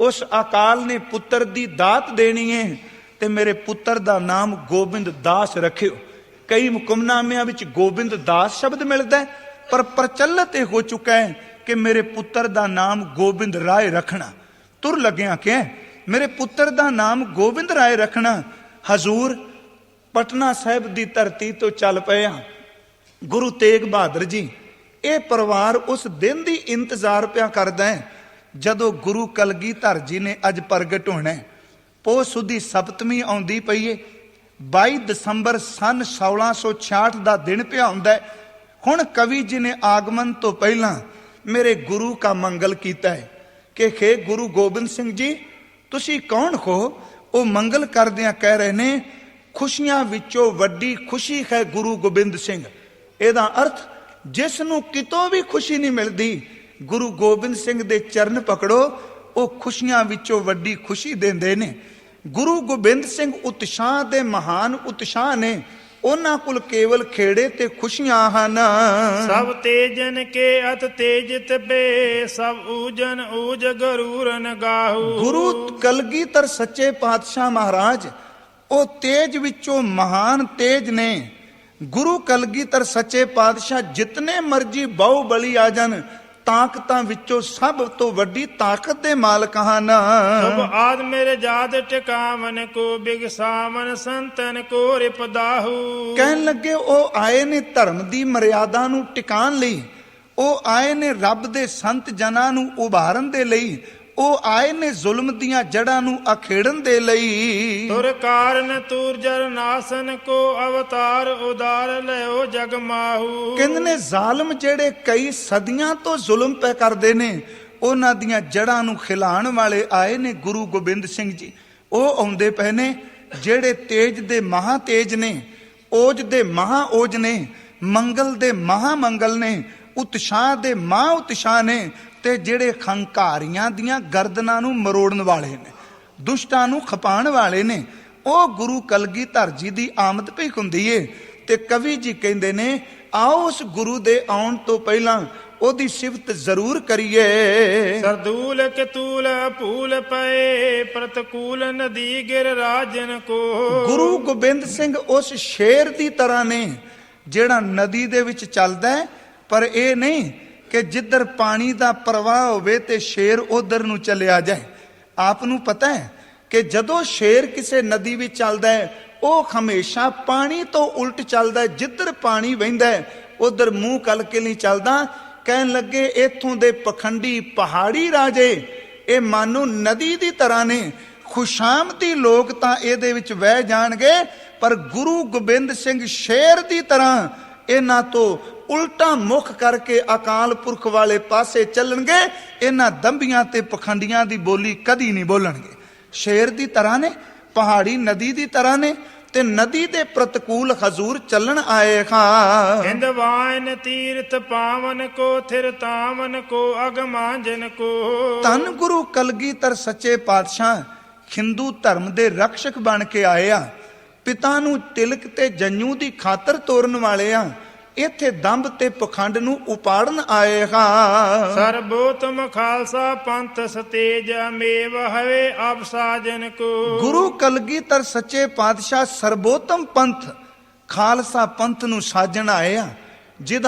ਉਸ ਅਕਾਲ ਨੇ ਪੁੱਤਰ ਦੀ ਦਾਤ ਦੇਣੀ ਹੈ ਤੇ ਮੇਰੇ ਪੁੱਤਰ ਦਾ ਨਾਮ ਗੋਬਿੰਦ ਦਾਸ ਰੱਖਿਓ। ਕਈ ਮੁਕਮਨਾਮਿਆਂ ਵਿੱਚ ਗੋਬਿੰਦ ਦਾਸ ਸ਼ਬਦ ਮਿਲਦਾ ਪਰ ਪ੍ਰਚਲਿਤ ਇਹ ਹੋ ਚੁੱਕਾ ਹੈ ਕਿ ਮੇਰੇ ਪੁੱਤਰ ਦਾ ਨਾਮ ਗੋਬਿੰਦ ਰਾਏ ਰੱਖਣਾ। ਤੁਰ ਲੱਗਿਆ ਕਿ ਮੇਰੇ ਪੁੱਤਰ ਦਾ ਨਾਮ ਗੋਬਿੰਦ ਰਾਏ ਰੱਖਣਾ। ਹਜ਼ੂਰ ਪਟਨਾ ਸਾਹਿਬ ਦੀ ਧਰਤੀ ਤੋਂ ਚੱਲ ਪਏ ਆ ਗੁਰੂ ਤੇਗ ਬਹਾਦਰ ਜੀ, ਇਹ ਪਰਿਵਾਰ ਉਸ ਦਿਨ ਦੀ ਇੰਤਜ਼ਾਰ ਪਿਆ ਕਰਦਾ ਹੈ, ਜਦੋਂ ਗੁਰੂ ਕਲਗੀਧਰ ਜੀ ਨੇ ਅੱਜ ਪ੍ਰਗਟ ਹੋਣਾ ਹੈ। ਪੋਹ ਸੁਦੀ ਸਪਤਮੀ ਆਉਂਦੀ ਪਈ ਏ। 22 ਦਸੰਬਰ ਸਨ 1666 ਦਾ ਦਿਨ ਪਿਆ ਹੁੰਦਾ ਹੈ। ਹੁਣ ਕਵੀ ਜੀ ਨੇ ਆਗਮਨ ਤੋਂ ਪਹਿਲਾਂ ਮੇਰੇ ਗੁਰੂ ਕਾ ਮੰਗਲ ਕੀਤਾ ਹੈ। ਕਿ ਖੇ ਗੁਰੂ ਗੋਬਿੰਦ ਸਿੰਘ ਜੀ, ਤੁਸੀਂ ਕੌਣ ਹੋ? ਉਹ ਮੰਗਲ ਕਰਦਿਆਂ ਕਹਿ ਰਹੇ ਨੇ, ਖੁਸ਼ੀਆਂ ਵਿੱਚੋਂ ਵੱਡੀ ਖੁਸ਼ੀ ਹੈ ਗੁਰੂ ਗੋਬਿੰਦ ਸਿੰਘ। ਇਹਦਾ ਅਰਥ, ਜਿਸ ਨੂੰ ਕਿਤੋਂ ਵੀ ਖੁਸ਼ੀ ਨਹੀਂ ਮਿਲਦੀ, ਗੁਰੂ ਗੋਬਿੰਦ ਸਿੰਘ ਦੇ ਚਰਨ ਪਕੜੋ, ਉਹ ਖੁਸ਼ੀਆਂ ਵਿੱਚੋਂ ਵੱਡੀ ਖੁਸ਼ੀ ਦਿੰਦੇ ਨੇ। ਗੁਰੂ ਗੋਬਿੰਦ ਸਿੰਘ ਉਤਸ਼ਾਹ ਦੇ ਮਹਾਨ ਉਤਸ਼ਾਹ ਨੇ। ਉਹਨਾਂ ਕੋਲ ਕੇਵਲ ਖੇੜੇ ਤੇ ਖੁਸ਼ੀਆਂ ਹਨ। ਸਭ ਤੇਜਨ ਕੇ ਅਤ ਤੇਜਿਤ ਬੇ ਸਭ ਊਜਨ ਊਜ ਗਰੂਰਨ ਗਾਹੂ। ਗੁਰੂ ਕਲਗੀਧਰ ਸੱਚੇ ਪਾਤਸ਼ਾਹ ਮਹਾਰਾਜ ਉਹ ਤੇਜ ਵਿੱਚੋਂ ਮਹਾਨ ਤੇਜ ਨੇ। ਗੁਰੂ ਕਲਗੀਧਰ ਸੱਚੇ ਪਾਤਸ਼ਾਹ ਜਿਤਨੇ ਮਰਜ਼ੀ ਬਹੁ ਬਲੀ ਆ ਜਾਣ ਤਾਕਤਾਂ ਵਿੱਚੋਂ ਸਭ ਤੋਂ ਵੱਡੀ ਤਾਕਤ ਦੇ ਮਾਲਕ ਹਨ। ਸਭ ਆਦ ਮੇਰੇ ਜਾਤ ਟਿਕਾਵਨ ਕੋ ਬਿਗਸਾਵਨ ਸੰਤਨ ਕੋ ਰਿਪਦਾਹੂ। ਕਹਿਣ ਲੱਗੇ ਉਹ ਆਏ ਨੇ ਧਰਮ ਦੀ ਮਰਿਆਦਾ ਨੂੰ ਟਿਕਾਣ ਲਈ ਉਹ ਆਏ ਨੇ ਰੱਬ ਦੇ ਸੰਤ ਜਨਾਂ ਨੂੰ ਉਭਾਰਨ ਦੇ ਲਈ ਉਹ ਆਏ ਨੇ ਜ਼ੁਲਮ ਦੀਆਂ ਜੜ੍ਹਾਂ ਨੂੰ ਅਖੇੜਨ ਦੇ ਲਈ। ਤੁਰ ਕਾਰਨ ਤੂਰ ਜਰ ਨਾਸਨ ਕੋ ਅਵਤਾਰ ਉਦਾਰ ਲਿਓ ਜਗ ਮਾਹੂ। ਕਹਿੰਦੇ ਨੇ ਜ਼ਾਲਮ ਜਿਹੜੇ ਕਈ ਸਦੀਆਂ ਤੋਂ ਜ਼ੁਲਮ ਪੈ ਕਰਦੇ ਨੇ ਉਹਨਾਂ ਦੀਆਂ ਜੜ੍ਹਾਂ ਨੂੰ ਖਿਲਾਣ ਵਾਲੇ ਆਏ ਨੇ ਗੁਰੂ ਗੋਬਿੰਦ ਸਿੰਘ ਜੀ। ਉਹ ਆਉਂਦੇ ਪਏ ਨੇ ਜਿਹੜੇ ਤੇਜ ਦੇ ਮਹਾ ਤੇਜ ਨੇ ਓਜ ਦੇ ਮਹਾ ਓਜ ਨੇ ਮੰਗਲ ਦੇ ਮਹਾ ਮੰਗਲ ਨੇ ਉਤਸ਼ਾਹ ਦੇ ਮਹਾ ਉਤਸ਼ਾਹ ਨੇ ਤੇ ਜਿਹੜੇ ਖੰਕਾਰੀਆਂ ਦੀਆਂ ਗਰਦਨਾਂ ਨੂੰ ਮਰੋੜਨ ਵਾਲੇ ਨੇ ਦੁਸ਼ਟਾਂ ਨੂੰ ਖਪਾਣ ਵਾਲੇ ਨੇ ਉਹ ਗੁਰੂ ਕਲਗੀਧਰ ਜੀ ਦੀ ਆਮਦ ਪਈ ਹੁੰਦੀ ਏ। ਤੇ ਕਵੀ ਜੀ ਕਹਿੰਦੇ ਨੇ ਆਓ ਉਸ ਗੁਰੂ ਦੇ ਆਉਣ ਤੋਂ ਪਹਿਲਾਂ ਉਹਦੀ ਸਿਫਤ ਜ਼ਰੂਰ ਕਰੀਏ। ਸਰਦੂਲ ਕਤੂਲ ਭੂਲ ਪਏ ਪ੍ਰਤਕੂਲ ਨਦੀ ਗਿਰ ਰਾਜਨ ਕੋ। ਗੁਰੂ ਗੋਬਿੰਦ ਸਿੰਘ ਉਸ ਸ਼ੇਰ ਦੀ ਤਰ੍ਹਾਂ ਨੇ ਜਿਹੜਾ ਨਦੀ ਦੇ ਵਿੱਚ ਚੱਲਦਾ ਪਰ ਇਹ ਨਹੀਂ ਕਿ ਜਿੱਧਰ ਪਾਣੀ ਦਾ ਪ੍ਰਵਾਹ ਹੋਵੇ ਤੇ ਸ਼ੇਰ ਉਧਰ ਨੂੰ ਚਲਿਆ ਜਾਏ। ਆਪ ਨੂੰ ਪਤਾ ਹੈ ਕਿ ਜਦੋਂ ਸ਼ੇਰ ਕਿਸੇ ਨਦੀ ਵਿੱਚ ਚੱਲਦਾ ਹੈ, ਉਹ ਹਮੇਸ਼ਾ ਪਾਣੀ ਤੋਂ ਉਲਟ ਚੱਲਦਾ ਹੈ। ਜਿੱਧਰ ਪਾਣੀ ਵਹਿੰਦਾ ਹੈ, ਉਧਰ ਮੂੰਹ ਕੱਲ ਕੇ ਨਹੀਂ ਚੱਲਦਾ। ਕਹਿਣ ਲੱਗੇ, ਇਥੋਂ ਦੇ ਪਖੰਡੀ ਪਹਾੜੀ ਰਾਜੇ, ਇਹ ਮਾਨੋ ਨਦੀ ਦੀ ਤਰ੍ਹਾਂ ਨੇ। ਖੁਸ਼ਾਮਦੀ ਲੋਕ ਤਾਂ ਇਹਦੇ ਵਿੱਚ ਵਹਿ ਜਾਣਗੇ, ਪਰ ਗੁਰੂ ਗੋਬਿੰਦ ਸਿੰਘ ਸ਼ੇਰ ਦੀ ਤਰ੍ਹਾਂ ਇਹਨਾਂ ਤੋਂ ਉਲਟਾ ਮੁਖ ਕਰਕੇ ਅਕਾਲ ਪੁਰਖ ਵਾਲੇ ਪਾਸੇ ਚੱਲਣਗੇ ਇਹਨਾਂ ਦੰਬੀਆਂ ਤੇ ਪਖੰਡੀਆਂ ਦੀ ਬੋਲੀ ਕਦੀ ਨਹੀਂ ਬੋਲਣਗੇ। ਸ਼ੇਰ ਦੀ ਤਰ੍ਹਾਂ ਨੇ ਪਹਾੜੀ ਨਦੀ ਦੀ ਤਰ੍ਹਾਂ ਨੇ ਤੇ ਨਦੀ ਦੇ ਪ੍ਰਤਕੂਲ ਹਜ਼ੂਰ ਚੱਲਣ ਆਏ ਖਾਂ ਹਿੰਦਵਾਨ ਤੀਰਥ ਪਾਵਨ ਕੋ ਥਿਰ ਤਾਵਨ ਕੋ ਅਗਮਾਂਜਨ ਕੋ। ਧੰਨ ਗੁਰੂ ਕਲਗੀਧਰ ਸੱਚੇ ਪਾਤਸ਼ਾਹ ਹਿੰਦੂ ਧਰਮ ਦੇ ਰਕਸ਼ਕ ਬਣ ਕੇ ਆਏ ਆ। ਪਿਤਾ ਨੂੰ ਤਿਲਕ ਤੇ ਜੰਨੂ ਦੀ ਖਾਤਰ ਤੋਰਨ ਵਾਲੇ ਆ। ਇੱਥੇ ਦੰਭ ਤੇ ਪਖੰਡ ਨੂੰ ਉਪਾੜਨ ਆਏ ਹਾਂ। ਸਰਬੋਤਮ ਖਾਲਸਾ ਪੰਥ ਸਤੇਜ ਮੇਵ ਹਵੇ ਅਬ ਸਾਜਨ ਕੋ। ਗੁਰੂ ਕਲਗੀਧਰ ਸੱਚੇ ਪਾਤਸ਼ਾਹ ਸਰਬੋਤਮ ਪੰਥ ਖਾਲਸਾ ਪੰਥ ਨੂੰ ਸਾਜਣ ਆਏ ਆ ਜਿਹਦਾ